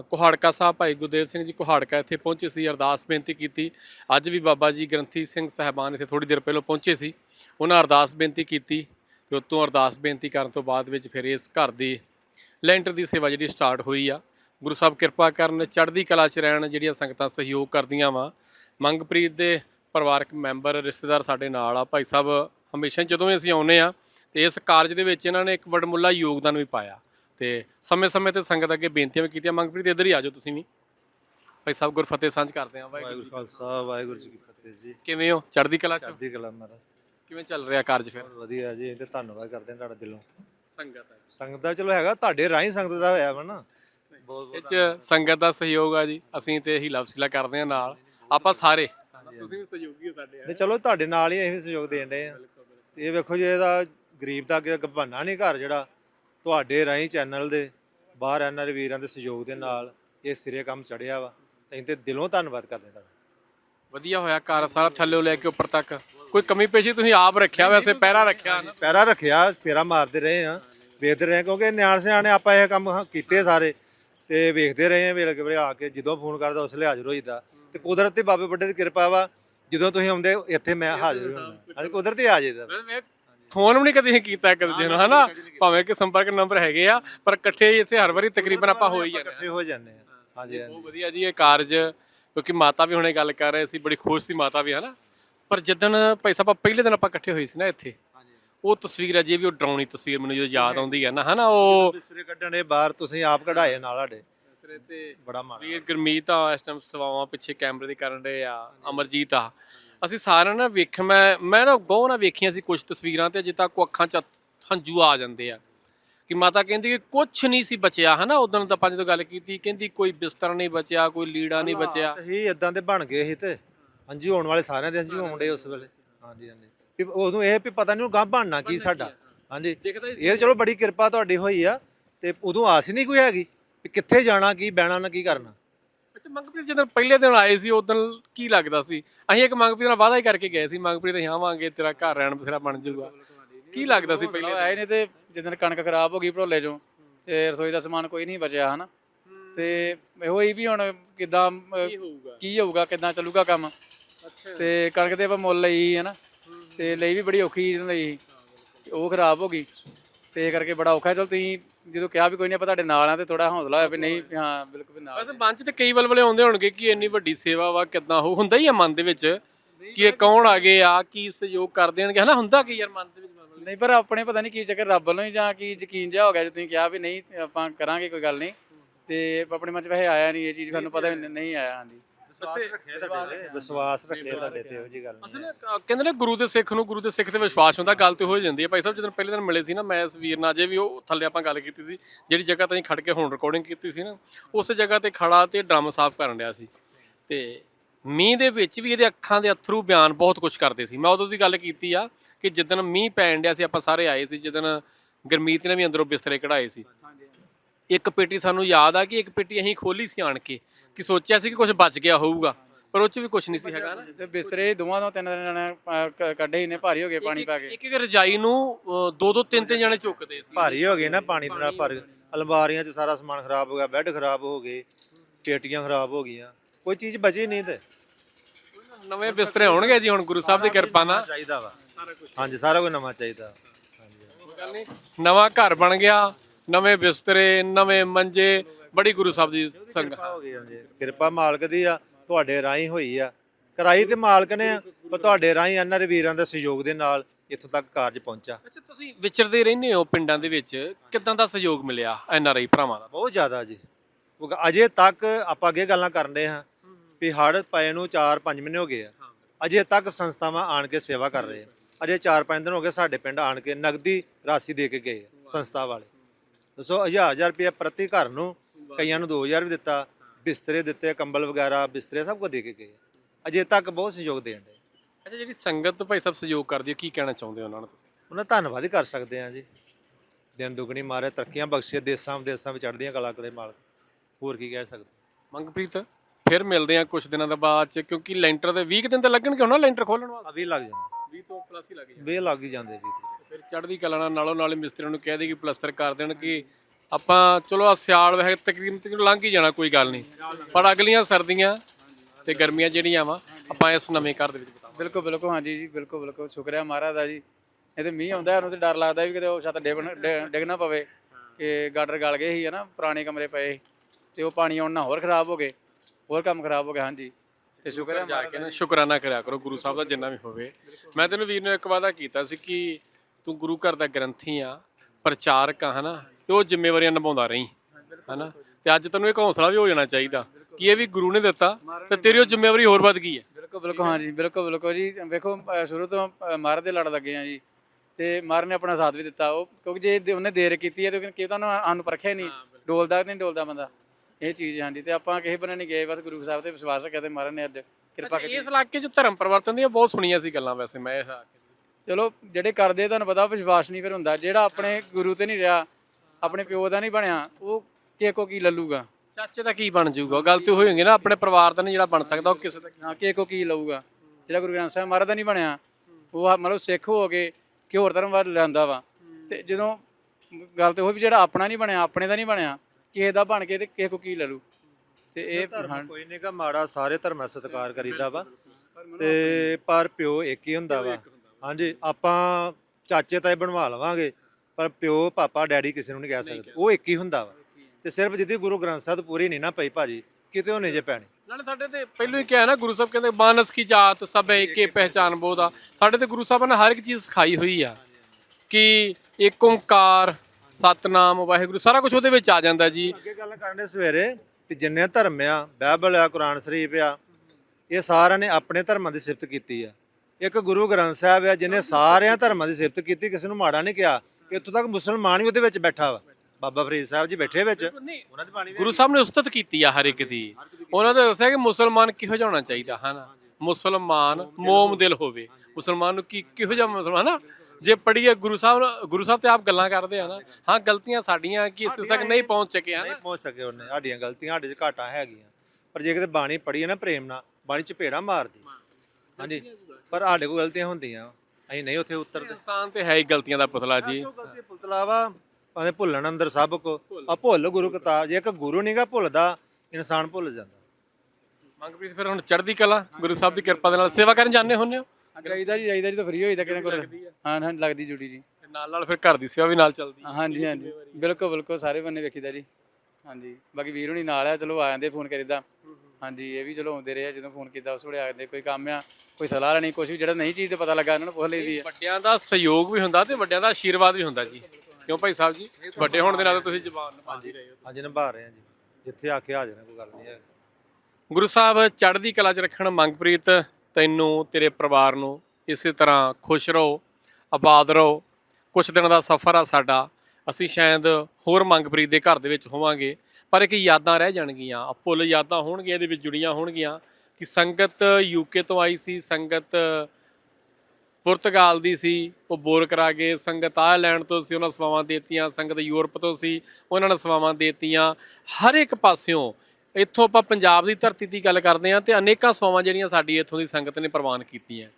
ਕੁਹਾੜਕਾ ਸਾਹਿਬ ਭਾਈ ਗੁਰਦੇਵ ਸਿੰਘ ਜੀ ਕੁਹਾੜਕਾ ਇੱਥੇ ਪਹੁੰਚੇ ਸੀ, ਅਰਦਾਸ ਬੇਨਤੀ ਕੀਤੀ। ਅੱਜ ਵੀ ਬਾਬਾ ਜੀ ਗ੍ਰੰਥੀ ਸਿੰਘ ਸਾਹਿਬਾਨ ਇੱਥੇ ਥੋੜੀ ਦੇਰ ਪਹਿਲਾਂ ਪਹੁੰਚੇ ਸੀ। ਉਹਨਾਂ ਅਰਦਾਸ ਬੇਨਤੀ ਕੀਤੀ ਤੇ ਉਤੋਂ ਅਰਦਾਸ ਬੇਨਤੀ ਕਰਨ ਤੋਂ ਬਾਅਦ ਵਿੱਚ ਫਿਰ ਇਸ ਘਰ ਦੀ ਲੈਂਟਰ ਦੀ ਸੇਵਾ ਜਿਹੜੀ ਸਟਾਰਟ ਹੋਈ ਆ। ਗੁਰੂ ਸਾਹਿਬ ਕਿਰਪਾ ਕਰਨ ਚੜ੍ਹਦੀ ਕਲਾ 'ਚ ਰਹਿਣ ਜਿਹੜੀਆਂ ਸੰਗਤਾਂ ਸਹਿਯੋਗ ਕਰਦੀਆਂ ਵਾ। ਮੰਗਪ੍ਰੀਤ ਦੇ ਪਰਿਵਾਰਕ ਮੈਂਬਰ ਰਿਸ਼ਤੇਦਾਰ ਸਾਡੇ ਨਾਲ ਆ। ਭਾਈ ਸਾਹਿਬ ਹਮੇਸ਼ਾ ਜਦੋਂ ਵੀ ਅਸੀਂ ਆਉਨੇ ਆ ਤੇ ਇਸ ਕਾਰਜ ਦੇ ਵਿੱਚ ਇਹਨਾਂ ਨੇ ਇੱਕ ਵਡਮੁੱਲਾ ਯੋਗਦਾਨ ਵੀ ਪਾਇਆ। ਤੇ ਸਮੇਂ-ਸਮੇਂ ਤੇ ਸੰਗਤ ਅੱਗੇ ਬੇਨਤੀਆਂ ਵੀ ਕੀਤੀਆਂ। ਮੰਗਪ੍ਰੀਤ ਇੱਧਰ ਹੀ ਆ ਜਾਓ ਤੁਸੀਂ ਵੀ। ਭਾਈ ਸਾਹਿਬ ਗੁਰਫਤਿਹ ਸਾਂਝ ਕਰਦੇ ਆ ਵਾਹਿਗੁਰੂ ਵਾਹਿਗੁਰੂ ਖਾਲਸਾ ਵਾਹਿਗੁਰੂ ਜੀ ਕੀ ਫਤਿਹ ਜੀ। ਕਿਵੇਂ ਹੋ? ਚੜ੍ਹਦੀ ਕਲਾ 'ਚ? ਚੜ੍ਹਦੀ ਕਲਾ ਮਹਾਰਾਜ। ਕਿਵੇਂ ਚੱਲ ਰਿਹਾ ਕਾਰਜ ਫਿਰ? ਵਧੀਆ ਜੀ। ਇਹ ਤੇ ਧੰਨਵਾਦ ਕਰਦੇ ਹਾਂ ਤੁਹਾਡਾ ਦਿਲੋਂ। ਸੰਗਤ ਸੰਗਤ ਦਾ ਚਲੋ ਹੈਗਾ ਤੁਹਾਡੇ ਰਾਹੀਂ ਸੰਗਤ ਦਾ ਹੋਇਆ ਵਾ ਨਾ। ਇਹ 'ਚ ਸੰਗਤ ਦਾ ਸਹਿਯੋਗ ਆ ਜੀ। ਅਸੀਂ ਤੇ ਇਹੀ ਲਵਸੀਲਾ ਕਰਦੇ ਆ ਨਾਲ। ਆਪਾਂ ਸਾਰੇ। ਤੁਸੀਂ ਵੀ ਸਹਿਯੋਗੀ ਹੋ ਸਾਡੇ ਤੇ ਚਲੋ ਤੁਹਾਡੇ ਨਾਲ ਹੀ ਅਸੀਂ ਵੀ ਸਹਿਯੋਗ ਦੇਣ ਦੇ ਆ ਤੇ ਇਹ ਵੇਖੋ ਜੀ ਇਹਦਾ ਗਰੀਬ ਦਾ ਅੱਗੇ ਬਹਾਨਾ ਨਹੀਂ ਘਰ ਜਿਹੜਾ। ਤੁਹਾਡੇ ਰਾਹੀਂ ਚੈਨਲ ਦੇ ਬਾਹਰ ਐਨਆਰ ਵੀਰਾਂ ਦੇ ਸਹਿਯੋਗ ਦੇ ਨਾਲ ਇਹ ਸਿਰੇ ਕੰਮ ਚੜਿਆ ਵਾ। ਤੇ ਅਸੀਂ ਤੇ ਦਿਲੋਂ ਧੰਨਵਾਦ ਕਰਦੇ ਤੁਹਾਡਾ। ਵਧੀਆ ਹੋਇਆ ਕਾਰ ਸਾਰਾ ਥੱਲੇ ਲੈ ਕੇ ਉੱਪਰ ਤੱਕ। ਕੋਈ ਕਮੀ ਪੇਸ਼ੀ ਤੁਸੀਂ ਆਪ ਰੱਖਿਆ ਵੈਸੇ ਪਹਿਰਾ ਰੱਖਿਆ ਨਾ। ਪੈਰਾ ਰੱਖਿਆ ਫੇਰਾ ਮਾਰਦੇ ਰਹੇ ਆ ਵੇਖਦੇ ਰਹੇ ਕਿਉਂਕਿ ਨਿਆਣ ਸਿਆਣੇ ਆਪਾਂ ਇਹ ਕੰਮ ਕੀਤੇ ਸਾਰੇ। ਤੇ ਵੇਖਦੇ ਰਹੇ ਆ ਵੇਲੇ ਵੇਲੇ ਆ ਕੇ ਜਦੋਂ ਫੋਨ ਕਰਦਾ ਉਸ ਲਈ ਹਾਜ਼ਰ ਹੋਈਦਾ। ਤੇ ਕੁਦਰਤ ਤੇ ਬਾਬੇ ਵੱਡੇ ਦੀ ਕਿਰਪਾ ਵਾ ਜਦੋਂ ਤੁਸੀਂ ਆਉਂਦੇ ਇੱਥੇ ਮੈਂ ਹਾਜ਼ਰ ਹੁੰਦਾ। ਹਾਂ ਕੁਦਰਤ ਹੀ ਆ ਜਾਈਦਾ। ਫੋਨ ਵੀ ਨਹੀਂ ਕਦੀ ਕੀਤਾ ਇੱਕ ਦੂਜੇ ਨੂੰ ਹਨਾ? ਭਾਵੇਂ ਕਿ ਸੰਪਰਕ ਨੰਬਰ ਹੈਗੇ ਆ ਪਰ ਇਕੱਠੇ ਇੱਥੇ ਹਰ ਵਾਰੀ ਤਕਰੀਬਨ ਆਪਾਂ ਹੋ ਹੀ ਜਾਂਦੇ ਇਕੱਠੇ ਹੋ ਜਾਂਦੇ ਆ ਹਾਂਜੀ ਬਹੁਤ ਵਧੀਆ ਜੀ ਇਹ ਕਾਰਜ ਕਿਉਂਕਿ ਮਾਤਾ ਵੀ ਹੁਣੇ ਗੱਲ ਕਰ ਰਹੇ ਸੀ ਬੜੀ ਖੁਸ਼ ਸੀ ਮਾਤਾ ਵੀ ਹਨਾ? ਪਰ ਜਿੱਦਣ ਭਾਈ ਸਾਹਿਬ ਆਪਾਂ ਪਹਿਲੇ ਦਿਨ ਆਪਾਂ ਇਕੱਠੇ ਹੋਏ ਸੀ ਨਾ ਇੱਥੇ ਉਹ ਤਸਵੀਰ ਅਜੇ ਵੀ ਉਹ ਡਰਾਉਣੀ ਤਸਵੀਰ ਮੈਨੂੰ ਜਦੋਂ ਯਾਦ ਆਉਂਦੀ ਹੈ ਨਾ ਹਨਾ ਉਹ ਬਿਸਤਰੇ ਕੱਢਣ ਦੇ ਬਾਹਰ ਤੁਸੀਂ ਆਪ ਕਢਾਏ ਨਾਲ ਸਾਡੇ। ਤੇ ਬੜਾ ਮਾਣ ਵੀਰ ਗੁਰਮੀਤ ਆ ਇਸ ਟਾਈਮ ਸਵਾਵਾਂ ਪਿੱਛੇ ਕੈਮਰੇ ਦੀ ਕਰਨ ਦੇ ਆ ਅਮਰਜੀਤ ਆ। ਅਸੀਂ ਸਾਰਿਆਂ ਨੇ ਵੇਖ ਮੈਂ ਮੈਂ ਨਾ ਗੌਰ ਨਾਲ ਵੇਖੀਆਂ ਸੀ ਕੁਝ ਤਸਵੀਰਾਂ ਤੇ ਅਜੇ ਤੱਕ ਉਹ ਅੱਖਾਂ 'ਚ ਹੰਝੂ ਆ ਜਾਂਦੇ ਆ। ਕਿ ਕਿ ਮਾਤਾ ਕਹਿੰਦੀ ਕਿ ਕੁਝ ਨਹੀਂ ਸੀ ਬਚਿਆ ਹਨਾ ਉਦੋਂ ਤਾਂ ਆਪਾਂ ਜਦੋਂ ਗੱਲ ਕੀਤੀ ਕਹਿੰਦੀ ਕੋਈ ਬਿਸਤਰਾ ਨਹੀਂ ਬਚਿਆ ਕੋਈ ਲੀੜਾ ਨਹੀਂ ਬਚਿਆ। ਹੀ ਇਦਾਂ ਦੇ ਬਣ ਗਏ ਸੀ ਤੇ ਹਾਂਜੀ ਹੋਣ ਵਾਲੇ ਸਾਰਿਆਂ ਦੇ ਹੋਣ ਡੇ ਉਸ ਵੇਲੇ। ਹਾਂਜੀ ਹਾਂਜੀ। ਵੀ ਉਦੋਂ ਇਹ ਵੀ ਪਤਾ ਨਹੀਂ ਉਹ ਗਾਂ ਬਣਨਾ ਕੀ ਸਾਡਾ। ਹਾਂਜੀ। ਦਿਖਦਾ ਹੀ ਇਹ ਚਲੋ ਬੜੀ ਕਿਰਪਾ ਤੁਹਾਡੀ ਹੋਈ ਆ ਤੇ ਉਦੋਂ ਆਸ ਹੀ ਨਹੀਂ ਕੋਈ ਹੈਗੀ ਵੀ ਕਿੱਥੇ ਜਾਣਾ ਕੀ ਬਹਿਣਾ ਨਾ ਕੀ ਕਰਨਾ। ਅੱਛਾ ਮੰਗਪ੍ਰੀਤ ਜਦੋਂ ਪਹਿਲੇ ਦਿਨ ਆਏ ਸੀ ਉਦੋਂ ਕੀ ਲੱਗਦਾ ਸੀ? ਅਸੀਂ ਇੱਕ ਮੰਗਪ੍ਰੀਤ ਨਾਲ ਵਾਅਦਾ ਹੀ ਕਰਕੇ ਗਏ ਸੀ ਮੰਗਪ੍ਰੀਤ ਅਸੀਂ ਆਵਾਂਗੇ ਤੇਰਾ ਘਰ ਰਹਿਣ ਬਸੇਰਾ ਬਣ ਜਾਊਗਾ। ਕੀ ਲੱਗਦਾ ਸੀ ਪਹਿਲੇ ਆਏ ਨੇ ਤੇ ਜਦੋਂ ਕਣਕ ਖਰਾਬ ਹੋ ਗਈ ਭਰੋਲੇ ਚੋਂ ਤੇ ਰਸੋਈ ਦਾ ਸਮਾਨ ਕੋਈ ਨਹੀਂ ਬਚਿਆ ਹਨਾ? ਤੇ ਇਹੋ ਹੀ ਵੀ ਹੁਣ ਕਿਦਾਂ ਹੋਊਗਾ? ਕੀ ਹੋਊਗਾ ਕਿਦਾਂ ਚੱਲੂਗਾ ਕੰਮ? ਤੇ ਕਣਕ ਤੇ ਆਪਾਂ ਮੁੱਲ ਲਈ ਹਨਾ? ਤੇ ਲਈ ਵੀ ਬੜੀ ਔਖੀ ਚੀਜ਼ ਲਈ ਉਹ ਖਰਾਬ ਹੋ ਗਈ। ਤੇ ਇਹ ਕਰਕੇ ਬੜਾ ਔਖਾ। ਚਲ ਤੁਸੀਂ ਜਦੋਂ ਕਿਹਾ ਵੀ ਕੋਈ ਨਹੀਂ ਆਪਾਂ ਤੁਹਾਡੇ ਨਾਲ ਆ ਤੇ ਥੋੜਾ ਹੌਸਲਾ ਹੋਇਆ ਵੀ ਨਹੀਂ ਹਾਂ ਬਿਲਕੁਲ ਵੀ ਨਾਲ ਵੈਸੇ ਮਨ 'ਚ ਤੇ ਕਈ ਵਲਵਲੇ ਆਉਂਦੇ ਹੋਣਗੇ ਕਿ ਇੰਨੀ ਵੱਡੀ ਸੇਵਾ ਵਾ ਕਿੱਦਾਂ ਹੋ ਹੁੰਦਾ ਹੀ ਆ ਮਨ ਦੇ ਵਿੱਚ ਕਿ ਇਹ ਕੌਣ ਆ ਗਏ ਆ ਕੀ ਸਹਿਯੋਗ ਕਰ ਦੇਣਗੇ। ਹਨਾ ਹੁੰਦਾ ਕੀ ਯਾਰ ਮਨ ਦੇ ਵਿੱਚ ਵਲਵਲੇ? ਨਹੀਂ ਪਰ ਆਪਣੇ ਪਤਾ ਨਹੀਂ ਕੀ ਚੱਕਰ ਰੱਬ ਵੱਲੋਂ ਹੀ ਜਾਂ ਕੀ ਯਕੀਨ ਜਿਹਾ ਹੋ ਗਿਆ ਜੇ ਤੁਸੀਂ ਕਿਹਾ ਵੀ ਨਹੀਂ ਆਪਾਂ ਕਰਾਂਗੇ ਕੋਈ ਗੱਲ ਨਹੀਂ ਤੇ ਆਪਣੇ ਮਨ ਚ ਵੈਸੇ ਆਇਆ ਨਹੀਂ ਇਹ ਚੀਜ਼ ਸਾਨੂੰ ਪਤਾ ਨਹੀਂ ਆਇਆ ਹਾਂਜੀ। ਵਿਸ਼ਵਾਸ ਰੱਖੇ ਤੁਹਾਡੇ ਤੇ। ਇਹੋ ਜੀ ਗੱਲ ਨਹੀਂ ਅਸਲ ਅ, ਕਹਿੰਦੇ ਨੇ ਗੁਰੂ ਦੇ ਸਿੱਖ ਨੂੰ ਗੁਰੂ ਦੇ ਸਿੱਖ ਤੇ ਵਿਸ਼ਵਾਸ ਹੁੰਦਾ ਗੱਲ ਤੇ ਹੋ ਜਾਂਦੀ ਹੈ। ਭਾਈ ਸਾਹਿਬ ਜਦੋਂ ਪਹਿਲੇ ਦਿਨ ਮਿਲੇ ਸੀ ਨਾ ਮੈਂ ਇਸ ਵੀਰ ਨਾਲ ਅਜੇ ਵੀ ਉਹ ਥੱਲੇ ਆਪਾਂ ਗੱਲ ਕੀਤੀ ਸੀ ਜਿਹੜੀ ਜਗ੍ਹਾ ਤੇ ਅਸੀਂ ਖੜ ਕੇ ਹੁਣ ਰਿਕਾਰਡਿੰਗ ਕੀਤੀ ਸੀ ਨਾ ਉਸ ਜਗ੍ਹਾ ਤੇ ਖੜਾ ਤੇ ਡਰਮ ਸਾਫ਼ ਕਰਨ ਰਿਹਾ ਸੀ। ਤੇ ਮੀਂਹ ਦੇ ਵਿੱਚ ਵੀ ਇਹਦੇ ਅੱਖਾਂ ਦੇ ਅਥਰੂ ਬਿਆਨ ਬਹੁਤ ਕੁਝ ਕਰਦੇ ਸੀ। ਮੈਂ ਉਦੋਂ ਦੀ ਗੱਲ ਕੀਤੀ ਆ ਕਿ ਜਿੱਦਣ ਮੀਂਹ ਪੈਣ ਡਿਆ ਸੀ ਆਪਾਂ ਸਾਰੇ ਆਏ ਸੀ ਜਿੱਦਣ ਗਰਮੀਤ ਨੇ ਵੀ ਅੰਦਰੋਂ ਬਿਸਤਰੇ ਕਢਾਏ ਸੀ। ਇੱਕ ਪੇਟੀ ਸਾਨੂੰ ਯਾਦ ਆ ਕਿ ਇੱਕ ਪੇਟੀ ਅਸੀਂ ਖੋਲੀ ਸੀ ਆਣ ਕੇ ਕਿ ਸੋਚਿਆ ਸੀ ਕਿ ਕੁਝ ਬਚ ਗਿਆ ਹੋਊਗਾ ਪਰ ਉਹ ਚ ਵੀ ਕੁਝ ਨਹੀਂ ਸੀ ਹੈਗਾ ਨਾ। ਤੇ ਬਿਸਤਰੇ ਦੋਵਾਂ ਤੋਂ ਤਿੰਨ ਤਿੰਨ ਜਣੇ ਅਹ, ਕ- ਕੱਢੇ ਹੀ ਨੇ ਭਾਰੀ ਹੋ ਗਏ ਪਾਣੀ ਪਾ ਕੇ। ਇੱਕ ਇੱਕ ਰਜਾਈ ਨੂੰ ਦੋ ਦੋ ਤਿੰਨ ਤਿੰਨ ਜਣੇ ਚੁੱਕਦੇ ਸੀ। ਭਾਰੀ ਹੋ ਗਏ ਨਾ ਪਾਣੀ ਦੇ ਨਾਲ ਭਰ। ਅਲਮਾਰੀਆਂ 'ਚ ਸਾਰਾ ਸਮਾਨ ਖਰਾਬ ਹੋ ਗਿਆ ਬੈੱਡ ਖਰਾਬ ਹੋ ਗਏ ਪੇਟੀਆਂ ਖਰਾਬ ਹੋ ਗਈਆਂ ਕੋਈ ਚੀਜ਼ ਬਚੀ ਨਹੀਂ ਤੇ। ਨਵੇਂ ਬਿਸਤਰੇ ਹੋਣਗੇ ਜੀ ਹੁਣ ਗੁਰੂ ਸਾਹਿਬ ਦੀ ਕਿਰਪਾ ਨਾਲ। ਚਾਹੀਦਾ ਵਾ। ਹਾਂਜੀ ਸਾਰਾ ਕੁਝ ਨਵਾਂ ਚਾਹੀਦਾ। ਨਵਾਂ ਘਰ ਬਣ ਗਿਆ ਨਵੇਂ ਬਿਸਤਰੇ ਨਵੇਂ ਮੰਜੇ ਬੜੀ ਗੁਰੂ ਸਾਹਿਬ ਦੀ ਸੰਗਤ ਹੋ ਗਈ ਹਾਂਜੀ ਕਿਰਪਾ ਮਾਲਕ ਦੀ ਆ ਤੁਹਾਡੇ ਰਾਹੀਂ ਹੋਈ ਆ। ਕਰਾਈ ਤੇ ਮਾਲਕ ਨੇ ਆ ਪਰ ਤੁਹਾਡੇ ਰਾਹੀਂ ਇਹਨਾਂ ਦੇ ਵੀਰਾਂ ਦੇ ਸਹਿਯੋਗ ਦੇ ਨਾਲ ਇੱਥੋਂ ਤੱਕ ਕਾਰਜ ਪਹੁੰਚਾ ਅੱਛਾ ਤੁਸੀਂ ਵਿਚਰਦੇ ਰਹਿੰਦੇ ਹੋ ਪਿੰਡਾਂ ਦੇ ਵਿੱਚ। ਕਿੱਦਾਂ ਦਾ ਸਹਿਯੋਗ ਮਿਲਿਆ ਐਨ ਆਰ ਆਈ ਭਰਾਵਾਂ ਦਾ? ਬਹੁਤ ਜ਼ਿਆਦਾ ਜੀ। ਅਜੇ ਤੱਕ ਆਪਾਂ ਅੱਗੇ ਗੱਲਾਂ ਰਹੇ ਹਾਂ ਵੀ ਹੜ੍ਹ ਪਏ ਨੂੰ 4-5 ਮਹੀਨੇ ਹੋ ਗਏ ਆ। ਅਜੇ ਤੱਕ ਸੰਸਥਾਵਾਂ ਆਣ ਕੇ ਸੇਵਾ ਕਰ ਰਹੇ ਆ। ਅਜੇ 4-5 ਦਿਨ ਹੋ ਗਏ ਸਾਡੇ ਪਿੰਡ ਆਣ ਕੇ ਨਗਦੀ ਰਾਸ਼ੀ ਦੇ ਕੇ ਗਏ ਸੰਸਥਾ ਵਾਲੇ। ਦੱਸੋ ਹਜ਼ਾਰ ਹਜ਼ਾਰ ਰੁਪਏ ਪ੍ਰਤੀ ਘਰ ਨੂੰ ਕਈਆਂ ਨੂੰ 2000 ਵੀ ਦਿੱਤਾ ਬਿਸਤਰੇ ਦਿੱਤੇ ਕੰਬਲ ਵਗੈਰਾ ਬਿਸਤਰੇ ਸਭ ਕੁਝ ਦੇ ਕੇ ਗਏ। ਅਜੇ ਤੱਕ ਬਹੁਤ ਸਹਿਯੋਗ ਦੇਣ ਦੇ। ਅੱਛਾ ਜਿਹੜੀ ਸੰਗਤ ਭਾਈ ਸਾਹਿਬ ਸਹਿਯੋਗ ਕਰਦੀ ਹੈ ਕੀ ਕਹਿਣਾ ਚਾਹੁੰਦੇ ਹੋ ਉਹਨਾਂ ਨੂੰ ਤੁਸੀਂ? ਉਹਨਾਂ ਦਾ ਧੰਨਵਾਦ ਹੀ ਕਰ ਸਕਦੇ ਆ ਜੀ। ਦਿਨ ਦੁਗਣੀ ਮਾਰੇ ਤਰੱਕੀਆਂ ਬਖਸ਼ੇ ਦੇਸਾਂ ਵਿਦੇਸਾਂ ਵਿੱਚ ਚੜ੍ਹਦੀਆਂ ਕਲਾ ਕਰੇ ਮਾਲਕ। ਹੋਰ ਕੀ ਕਹਿ ਸਕਦੇ? ਮੰਗਪ੍ਰੀਤ ਫਿਰ ਮਿਲਦੇ ਆ ਕੁਝ ਦਿਨਾਂ ਦਾ ਬਾਅਦ ਚ ਕਿਉਂਕਿ ਲੈਂਟਰ ਦੇ 20 ਕੁ ਦਿਨ ਤਾਂ ਲੱਗਣਗੇ ਹੁਣ ਲੈਂਟਰ ਖੋਲਣ ਵਾਸਤੇ। ਅਭੀ ਲੱਗ ਜਾਂਦੇ। 20 ਤੋਂ ਪਲੱਸ ਹੀ ਲੱਗ ਜਾਣਗੇ ਵੇ ਲੱਗ ਹੀ ਜਾਂਦੇ ਵੀ ਫਿਰ ਚੜ੍ਹਦੀ ਕਲਾ ਨਾਲ ਨਾਲੋਂ ਨਾਲੇ ਮਿਸਤਰੀ ਨੂੰ ਕਹਿ ਦੇ ਕਿ ਪਲਸਤਰ ਕਰ ਦੇਣ ਕਿ ਆਪਾਂ ਚਲੋ ਆ ਸਿਆਲ ਵਹਿ ਤਕਰੀਬਨ ਤਕਰੀਬਨ ਲੰਘ ਹੀ ਜਾਣਾ ਕੋਈ ਗੱਲ ਨਹੀਂ। ਪਰ ਅਗਲੀਆਂ ਸਰਦੀਆਂ ਤੇ ਗਰਮੀਆਂ ਜਿਹੜੀਆਂ ਵਾ ਆਪਾਂ ਇਸ ਨਵੇਂ ਘਰ ਦੇ ਵਿੱਚ ਬਿਤਾਵਾਂਗੇ। ਬਿਲਕੁਲ ਬਿਲਕੁਲ ਹਾਂਜੀ ਜੀ ਬਿਲਕੁਲ ਬਿਲਕੁਲ। ਸ਼ੁਕਰੀਆ ਮਹਾਰਾਜ ਦਾ ਜੀ। ਇਹ ਤੇ ਮੀਂਹ ਆਉਂਦਾ ਉਹਨੂੰ ਤੇ ਡਰ ਲੱਗਦਾ ਵੀ ਕਿਤੇ ਉਹ ਛੱਤ ਡਿੱਗ ਨਾ- ਡਿੱਗ ਡਿੱਗ ਨਾ ਪਵੇ ਕਿ ਗਾਡਰ ਗਲ ਗਏ ਸੀ ਹਨਾ ਪੁਰਾਣੇ ਕਮਰੇ ਪਏ ਸੀ। ਤੇ ਉਹ ਪਾਣੀ ਆਉਣ ਨਾਲ ਹੋਰ ਖਰਾਬ ਹੋ ਗਏ ਹੋਰ ਕੰਮ ਖਰਾਬ ਹੋ ਗਿਆ ਹਾਂਜੀ। ਤੇ ਸ਼ੁਕਰ ਜਾ ਕੇ ਨਾ ਸ਼ੁਕਰਾਨਾ ਕਰਿਆ ਕਰੋ ਗੁਰੂ ਸਾਹਿਬ ਦਾ ਜਿੰਨਾ ਵੀ ਹੋਵੇ। ਮੈਂ ਤੈਨੂੰ ਵੀਰ ਨੂੰ ਇੱਕ ਵਾਅਦਾ ਕੀਤਾ ਸੀ ਕਿ ਤੂੰ ਗੁਰੂ ਘਰ ਦਾ ਗ੍ਰੰਥੀ ਆ ਪ੍ਰਚਾਰਕ ਆ ਹਨਾ? ਤੇ ਉਹ ਜ਼ਿੰਮੇਵਾਰੀਆਂ ਨਿਭਾਉਂਦਾ ਰਹੀਂ ਹਨਾ? ਤੇ ਅੱਜ ਤੈਨੂੰ ਇੱਕ ਹੌਸਲਾ ਵੀ ਹੋ ਜਾਣਾ ਚਾਹੀਦਾ ਕਿ ਇਹ ਵੀ ਗੁਰੂ ਨੇ ਦਿੱਤਾ ਤੇ ਤੇਰੀ ਉਹ ਜ਼ਿੰਮੇਵਾਰੀ ਹੋਰ ਵੱਧ ਗਈ ਹੈ। ਬਿਲਕੁਲ ਬਿਲਕੁਲ ਹਾਂਜੀ ਬਿਲਕੁਲ ਬਿਲਕੁਲ ਜੀ। ਵੇਖੋ ਸ਼ੁਰੂ ਤੋਂ ਮਹਾਰਾਜ ਦੇ ਲੜ ਲੱਗੇ ਆ ਜੀ। ਤੇ ਮਹਾਰਾਜ ਨੇ ਆਪਣਾ ਸਾਥ ਵੀ ਦਿੱਤਾ। ਉਹ ਕਿਉਂਕਿ ਜੇ ਉਹਨੇ ਦੇਰ ਕੀਤੀ ਹੈ ਤੇ ਕਿ ਤੁਹਾਨੂੰ ਸਾਨੂੰ ਪਰਖਿਆ ਨਹੀਂ। ਡੋਲਦਾ ਨਹੀਂ ਡੋਲਦਾ ਬੰਦਾ? ਇਹ ਚੀਜ਼ ਹਾਂਜੀ। ਤੇ ਆਪਾਂ ਕਿਸੇ ਬੰਨੇ ਨਹੀਂ ਗਏ ਬਸ ਗੁਰੂ ਸਾਹਿਬ ਤੇ ਵਿਸ਼ਵਾਸ ਰੱਖਿਆ ਤੇ ਮਹਾਰਾਜ ਨੇ ਅੱਜ ਕਿਰਪਾ ਕੀਤੀ। ਇਸ ਇਲਾਕੇ 'ਚ ਧਰਮ ਪਰਿਵਰਤਨ ਦੀਆਂ ਬਹੁਤ ਸੁਣੀਆਂ ਸੀ ਗੱਲਾਂ ਵੈਸੇ ਮੈਂ ਇਸ ਇਲਾਕੇ। ਚਲੋ ਜਿਹੜੇ ਕਰਦੇ ਤੁਹਾਨੂੰ ਪਤਾ ਵਿਸ਼ਵਾਸ ਨਹੀਂ ਫਿਰ ਹੁੰਦਾ। ਜਿਹੜਾ ਆਪਣੇ ਗੁਰੂ ਤੇ ਨਹੀਂ ਰਿਹਾ ਆਪਣੇ ਪਿਓ ਦਾ ਨਹੀਂ ਬਣਿਆ ਉਹ ਕਿਸੇ ਕੋ ਕੀ ਲੱਲੂਗਾ? ਚਾਚੇ ਦਾ ਕੀ ਬਣ ਜਾਊਗਾ? ਗੱਲ ਤੇ ਹੋਈ ਹੋਣੀ ਨਾ ਆਪਣੇ ਪਰਿਵਾਰ ਦਾ ਨਹੀਂ ਜਿਹੜਾ ਬਣ ਸਕਦਾ ਉਹ ਕਿਸੇ ਦਾ ਹਾਂ ਕਿਸੇ ਕੋ ਕੀ ਲਊਗਾ? ਜਿਹੜਾ ਗੁਰੂ ਗ੍ਰੰਥ ਸਾਹਿਬ ਮਹਾਰਾਜ ਦਾ ਨਹੀਂ ਬਣਿਆ ਉਹ ਮਤਲਬ ਸਿੱਖ ਹੋ ਕੇ ਕਿ ਹੋਰ ਧਰਮ ਵੱਲ ਲਿਆਂਦਾ ਵਾ। ਤੇ ਜਦੋਂ ਗੱਲ ਤੇ ਉਹ ਵੀ ਜਿਹੜਾ ਆਪਣਾ ਨਹੀਂ ਬਣਿਆ ਆਪਣੇ ਦਾ ਨਹੀਂ ਬਣਿਆ ਕਿਸੇ ਦਾ ਬਣ ਕੇ ਤੇ ਕਿਸੇ ਕੋ ਕੀ ਲੈ ਲੂ ਤੇ ਇਹ ਕੋਈ ਨਹੀਂਗਾ ਮਾੜਾ ਸਾਰੇ ਧਰਮਾਂ ਸਤਿਕਾਰ ਕਰੀਦਾ ਵਾ। ਤੇ ਪਰ ਪਿਓ ਇੱਕ ਹੀ ਹੁੰਦਾ ਵਾ। ਹਾਂਜੀ ਆਪਾਂ ਚਾਚੇ ਤਾਏ ਬਣਵਾ ਲਵਾਂਗੇ ਪਰ ਪਿਓ ਪਾਪਾ ਡੈਡੀ ਕਿਸੇ ਨੂੰ ਨਹੀਂ ਕਹਿ ਸਕਦੇ। ਉਹ ਇੱਕ ਹੀ ਹੁੰਦਾ ਵਾ। ਤੇ ਸਿਰਫ ਜਿੱਦੀ ਗੁਰੂ ਗ੍ਰੰਥ ਸਾਹਿਬ ਪੂਰੀ ਨਹੀਂ ਨਾ ਪਈ ਭਾਜੀ ਕਿਤੇ ਹੋਣੇ ਜੇ ਪੈਣੀ। ਨਾਲੇ ਸਾਡੇ ਤੇ ਪਹਿਲਾਂ ਹੀ ਕਿਹਾ ਨਾ ਗੁਰੂ ਸਾਹਿਬ ਕਹਿੰਦੇ ਮਾਨਸ ਕੀ ਜਾਤ ਸਭ ਏਕੇ ਪਹਿਚਾਨ ਬੋਧਾ। ਸਾਡੇ ਤੇ ਗੁਰੂ ਸਾਹਿਬਾਂ ਨੇ ਹਰ ਇੱਕ ਚੀਜ਼ ਸਿਖਾਈ ਹੋਈ ਆ ਕਿ ਏਕ ਓੰਕਾਰ ਸਤਨਾਮ ਵਾਹਿਗੁਰੂ ਸਾਰਾ ਕੁਝ ਉਹਦੇ ਵਿੱਚ ਆ ਜਾਂਦਾ ਜੀ। ਅੱਗੇ ਗੱਲ ਕਰਨੇ ਸਵੇਰੇ ਕਿ ਜਿੰਨੇ ਧਰਮ ਆ ਬਾਈਬਲ ਆ ਕੁਰਾਨ ਸ਼ਰੀਫ ਆ ਇਹ ਸਾਰਿਆਂ ਨੇ ਆਪਣੇ ਧਰਮਾਂ ਦੀ ਸਿਫਤ ਕੀਤੀ ਆ। ਇੱਕ ਗੁਰੂ ਗ੍ਰੰਥ ਸਾਹਿਬ ਆ ਜਿਹਨੇ ਸਾਰਿਆਂ ਧਰਮਾਂ ਦੀ ਸਿਫਤ ਕੀਤੀ ਕਿਸੇ ਨੂੰ ਮਾੜਾ ਨਹੀਂ ਕਿਹਾ। ਇੱਥੋਂ ਤੱਕ ਮੁਸਲਮਾਨ ਵੀ ਉਹਦੇ ਵਿੱਚ ਬੈਠਾ ਵਾ। ਬਾਬਾ ਫਰੀਦ ਸਾਹਿਬ ਜੀ ਬੈਠੇ ਵਿੱਚ। ਨਹੀਂ। ਉਹਨਾਂ ਦੀ ਬਾਣੀ ਗੁਰੂ ਸਾਹਿਬ ਨੇ ਉਸਤਤ ਕੀਤੀ ਆ ਹਰ ਇੱਕ ਦੀ। ਉਹਨਾਂ ਨੇ ਦੱਸਿਆ ਕਿ ਮੁਸਲਮਾਨ ਕਿਹੋ ਜਿਹਾ ਹੋਣਾ ਚਾਹੀਦਾ ਹਨਾ? ਮੁਸਲਮਾਨ ਮੋਮ ਦਿਲ ਹੋਵੇ। ਮੁਸਲਮਾਨ ਨੂੰ ਕੀ ਕਿਹੋ ਜਿਹਾ ਮੁਸਲਮਾਨ ਨਾ ਜੇ ਪੜੀਏ ਗੁਰੂ ਸਾਹਿਬ ਗੁਰੂ ਸਾਹਿਬ ਤੇ ਆਪ ਗੱਲਾਂ ਕਰਦੇ ਆ ਨਾ ਹਾਂ ਗਲਤੀਆਂ ਸਾਡੀਆਂ ਕਿ ਇਸ ਤੱਕ ਨਹੀਂ ਪਹੁੰਚ ਸਕੇ ਨਹੀਂ ਹਨਾ ਪਹੁੰਚ ਸਕੇ ਉਹਨੇ। ਸਾਡੀਆਂ ਗਲਤੀਆਂ ਸਾਡੇ 'ਚ ਘਾਟਾਂ ਹੈਗੀਆਂ। ਪਰ ਜੇ ਕਿਤੇ ਬਾਣੀ ਪੜੀ ਹੈ ਨਾ ਪ੍ਰੇਮ ਨਾਲ ਬਾਣੀ ਚਪੇੜਾ ਮਾਰਦੀ। ਹਾਂਜੀ। ਪਰ ਸਾਡੇ ਕੋਲ ਗਲਤੀਆਂ ਹੁੰਦੀਆਂ। ਅਸੀਂ ਨਹੀਂ ਉੱਥੇ ਉਤਰਦੇ। ਇਨਸਾਨ ਤੇ ਹੈ ਹੀ ਗਲਤੀਆਂ ਦਾ ਪੁਤਲਾ ਜੀ। ਗਲਤੀ ਪੁਤਲਾ ਵਾ ਭਾਵੇਂ ਭੁੱਲਣ ਅੰਦਰ ਸਭ ਕੋ ਆ ਭੁੱਲ ਗੁਰੂ ਕਤਾਰ ਜੇ ਇੱਕ ਗੁਰੂ ਨਹੀਂਗਾ ਭੁੱਲਦਾ ਇਨਸਾਨ ਭੁੱਲ ਜਾਂਦਾ। ਮੰਗਪ੍ਰੀਤ ਫਿਰ ਹੁਣ ਚੜ੍ਹਦੀ ਕਲਾ ਗੁਰੂ ਸਾਹਿਬ ਦੀ ਕਿਰਪਾ ਦੇ ਨਾਲ ਸੇਵਾ ਕਰਨ ਜਾਂਦੇ ਹੁੰਦੇ ਹੋ? ਜਾਈਦਾ ਜੀ ਜਾਈਦਾ ਜੀ ਤਾਂ ਫ੍ਰੀ ਹੋਈਦਾ ਕਿਹਨਾਂ ਕੋਲ। ਹਾਂ ਹਾਂ ਲੱਗਦੀ ਡਿਊਟੀ ਜੀ। ਤੇ ਨਾਲ ਨਾਲ ਫਿਰ ਘਰ ਦੀ ਸੇਵਾ ਵੀ ਨਾਲ ਚੱਲਦੀ ਹਾਂਜੀ ਹਾਂਜੀ। ਬਿਲਕੁਲ ਬਿਲਕੁਲ ਸਾਰੇ ਬੰਨੇ ਵੇਖੀਦਾ ਜੀ। ਹਾਂਜੀ। ਬਾਕੀ ਵੀਰ ਹੁਣੀ ਨਾਲ ਆ ਚਲੋ ਆ ਜਾਂਦੇ ਫੋਨ ਕਰੀਦਾ। ਹਾਂਜੀ ਇਹ ਵੀ ਚਲੋ ਆਉਂਦੇ ਰਹੇ ਆ ਜਦੋਂ ਫੋਨ ਕੀਤਾ ਉਸ ਵੇਲੇ ਆ ਜਾਂਦੇ ਕੋਈ ਕੰਮ ਆ ਕੋਈ ਸਲਾਹ ਲੈਣੀ ਕੁਝ ਵੀ ਜਿਹੜਾ ਨਹੀਂ ਚੀਜ਼ ਤੇ ਪਤਾ ਲੱਗਾ ਇਹਨਾਂ ਨੂੰ ਪੁੱਛ ਲਈਦੀ ਆ। ਵੱਡਿਆਂ ਦਾ ਸਹਿਯੋਗ ਵੀ ਹੁੰਦਾ ਤੇ ਵੱਡਿਆਂ ਦਾ ਆਸ਼ੀਰਵਾਦ ਵੀ ਹੁੰਦਾ ਜੀ। ਕਿਉਂ ਭਾਈ ਸਾਹਿਬ ਜੀ? ਵੱਡੇ ਹੋਣ ਦੇ ਨਾਤੇ ਤੁਸੀਂ ਜ਼ਬਾਨ ਨਿਭਾਉਂਦੇ ਰਹੇ ਹੋ। ਅੱਜ ਨਿਭਾ ਰਹੇ ਹਾਂ ਜੀ। ਜਿੱਥੇ ਆ ਕੇ ਹਾਜ਼ਰ ਹਾਂ ਕੋਈ ਗੱਲ ਨਹੀਂ ਹੈ। ਗੁਰੂ ਸਾਹਿਬ ਚੜ੍ਹਦੀ ਕਲਾ 'ਚ ਰੱਖਣ ਮੰਗਪ੍ਰੀਤ ਤੈਨੂੰ ਤੇਰੇ ਪਰਿਵਾਰ ਨੂੰ ਇਸੇ ਤਰ੍ਹਾਂ ਖੁਸ਼ ਰਹੋ ਆਬਾਦ ਰਹੋ। ਕੁਝ ਦਿਨਾਂ ਦਾ ਸਫ਼ਰ ਆ ਸਾਡਾ ਅਸੀਂ ਸ਼ਾਇਦ ਹੋਰ ਮੰਗਪ੍ਰੀਤ ਦੇ ਘਰ ਦੇ ਵਿੱਚ ਹੋਵਾਂਗੇ, ਪਰ ਇੱਕ ਯਾਦਾਂ ਰਹਿ ਜਾਣਗੀਆਂ। ਆ ਭੁੱਲ ਯਾਦਾਂ ਹੋਣਗੀਆਂ, ਇਹਦੇ ਵਿੱਚ ਜੁੜੀਆਂ ਹੋਣਗੀਆਂ ਕਿ ਸੰਗਤ ਯੂਕੇ ਤੋਂ ਆਈ ਸੀ, ਸੰਗਤ ਪੁਰਤਗਾਲ ਦੀ ਸੀ, ਉਹ ਬੋਰ ਕਰਾ ਕੇ ਸੰਗਤ ਆਇਰਲੈਂਡ ਤੋਂ ਸੀ, ਉਹਨਾਂ ਸੇਵਾਵਾਂ ਦੇਤੀਆਂ, ਸੰਗਤ ਯੂਰਪ ਤੋਂ ਸੀ, ਉਹਨਾਂ ਨੇ ਸੇਵਾਵਾਂ ਦੇਤੀਆਂ। ਹਰ ਇੱਕ ਪਾਸਿਓਂ ਇੱਥੋਂ ਆਪਾਂ ਪੰਜਾਬ ਦੀ ਧਰਤੀ ਦੀ ਗੱਲ ਕਰਦੇ ਹਾਂ ਤੇ ਅਨੇਕਾਂ ਸਵਾਵਾਂ ਜਿਹੜੀਆਂ ਸਾਡੀ ਇੱਥੋਂ ਦੀ ਸੰਗਤ ਨੇ ਪ੍ਰਵਾਨ ਕੀਤੀਆਂ।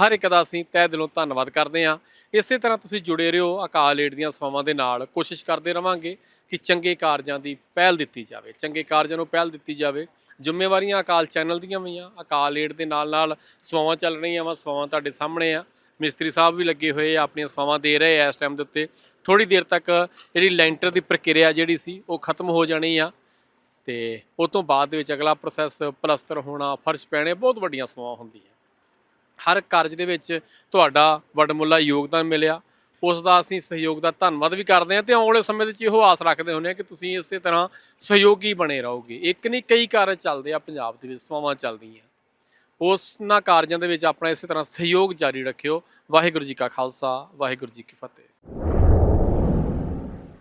ਹਰ ਇੱਕ ਦਾ ਅਸੀਂ ਤਹਿ ਦਿਲੋਂ ਧੰਨਵਾਦ ਕਰਦੇ ਹਾਂ। ਇਸੇ ਤਰ੍ਹਾਂ ਤੁਸੀਂ ਜੁੜੇ ਰਹੋ ਅਕਾਲ ਏਡ ਦੀਆਂ ਸੇਵਾਵਾਂ ਦੇ ਨਾਲ। ਕੋਸ਼ਿਸ਼ ਕਰਦੇ ਰਵਾਂਗੇ ਕਿ ਚੰਗੇ ਕਾਰਜਾਂ ਦੀ ਪਹਿਲ ਦਿੱਤੀ ਜਾਵੇ। ਚੰਗੇ ਕਾਰਜਾਂ ਨੂੰ ਪਹਿਲ ਦਿੱਤੀ ਜਾਵੇ। ਜ਼ਿੰਮੇਵਾਰੀਆਂ ਅਕਾਲ ਚੈਨਲ ਦੀਆਂ ਵੀ ਆ ਅਕਾਲ ਏਡ ਦੇ ਨਾਲ ਨਾਲ ਸਵਾਵਾਂ ਚੱਲ ਰਹੀਆਂ ਵਾ ਸਵਾਵਾਂ ਤੁਹਾਡੇ ਸਾਹਮਣੇ ਆ। ਮਿਸਤਰੀ ਸਾਹਿਬ ਵੀ ਲੱਗੇ ਹੋਏ ਆ, ਆਪਣੀਆਂ ਸਵਾਵਾਂ ਦੇ ਰਹੇ ਆ ਇਸ ਟਾਈਮ ਦੇ ਉੱਤੇ। ਥੋੜੀ ਦੇਰ ਤੱਕ ਜਿਹੜੀ ਲੈਂਟਰ ਦੀ ਪ੍ਰਕਿਰਿਆ ਜਿਹੜੀ ਸੀ, ਉਹ ਖਤਮ ਹੋ ਜਾਣੀ ਆ। ਤੇ ਉਸ ਤੋਂ ਬਾਅਦ ਦੇ ਵਿੱਚ ਅਗਲਾ ਪ੍ਰੋਸੈਸ ਪਲਸਤਰ ਹੋਣਾ, ਫਰਸ਼ ਪੈਣੇ, ਬਹੁਤ ਵੱਡੀਆਂ ਸਵਾਵਾਂ ਹੁੰਦੀਆਂ। ਹਰ ਕਾਰਜ ਦੇ ਵਿੱਚ ਤੁਹਾਡਾ ਵੱਡਮੁੱਲਾ ਯੋਗਦਾਨ ਮਿਲਿਆ। ਉਸ ਦਾ ਅਸੀਂ ਸਹਿਯੋਗ ਦਾ ਧੰਨਵਾਦ ਵੀ ਕਰਦੇ ਹਾਂ ਤੇ ਆਉਣ ਵਾਲੇ ਸਮੇਂ ਦੇ ਵਿੱਚ ਇਹੋ ਆਸ ਰੱਖਦੇ ਹੁੰਦੇ ਹਾਂ ਕਿ ਤੁਸੀਂ ਇਸੇ ਤਰ੍ਹਾਂ ਸਹਿਯੋਗੀ ਬਣੇ ਰਹੋਗੇ। ਇੱਕ ਨਹੀਂ, ਕਈ ਕਾਰਜ ਚੱਲਦੇ ਆ ਪੰਜਾਬ ਦੇ ਵਿੱਚ, ਸਵਾਵਾਂ ਚੱਲਦੀਆਂ। ਉਸਨਾਂ ਕਾਰਜਾਂ ਦੇ ਵਿੱਚ ਆਪਣਾ ਇਸੇ ਤਰ੍ਹਾਂ ਸਹਿਯੋਗ ਜਾਰੀ ਰੱਖਿਓ। ਵਾਹਿਗੁਰੂ ਜੀ ਕਾ ਖਾਲਸਾ, ਵਾਹਿਗੁਰੂ ਜੀ ਕੀ ਫਤਿਹ।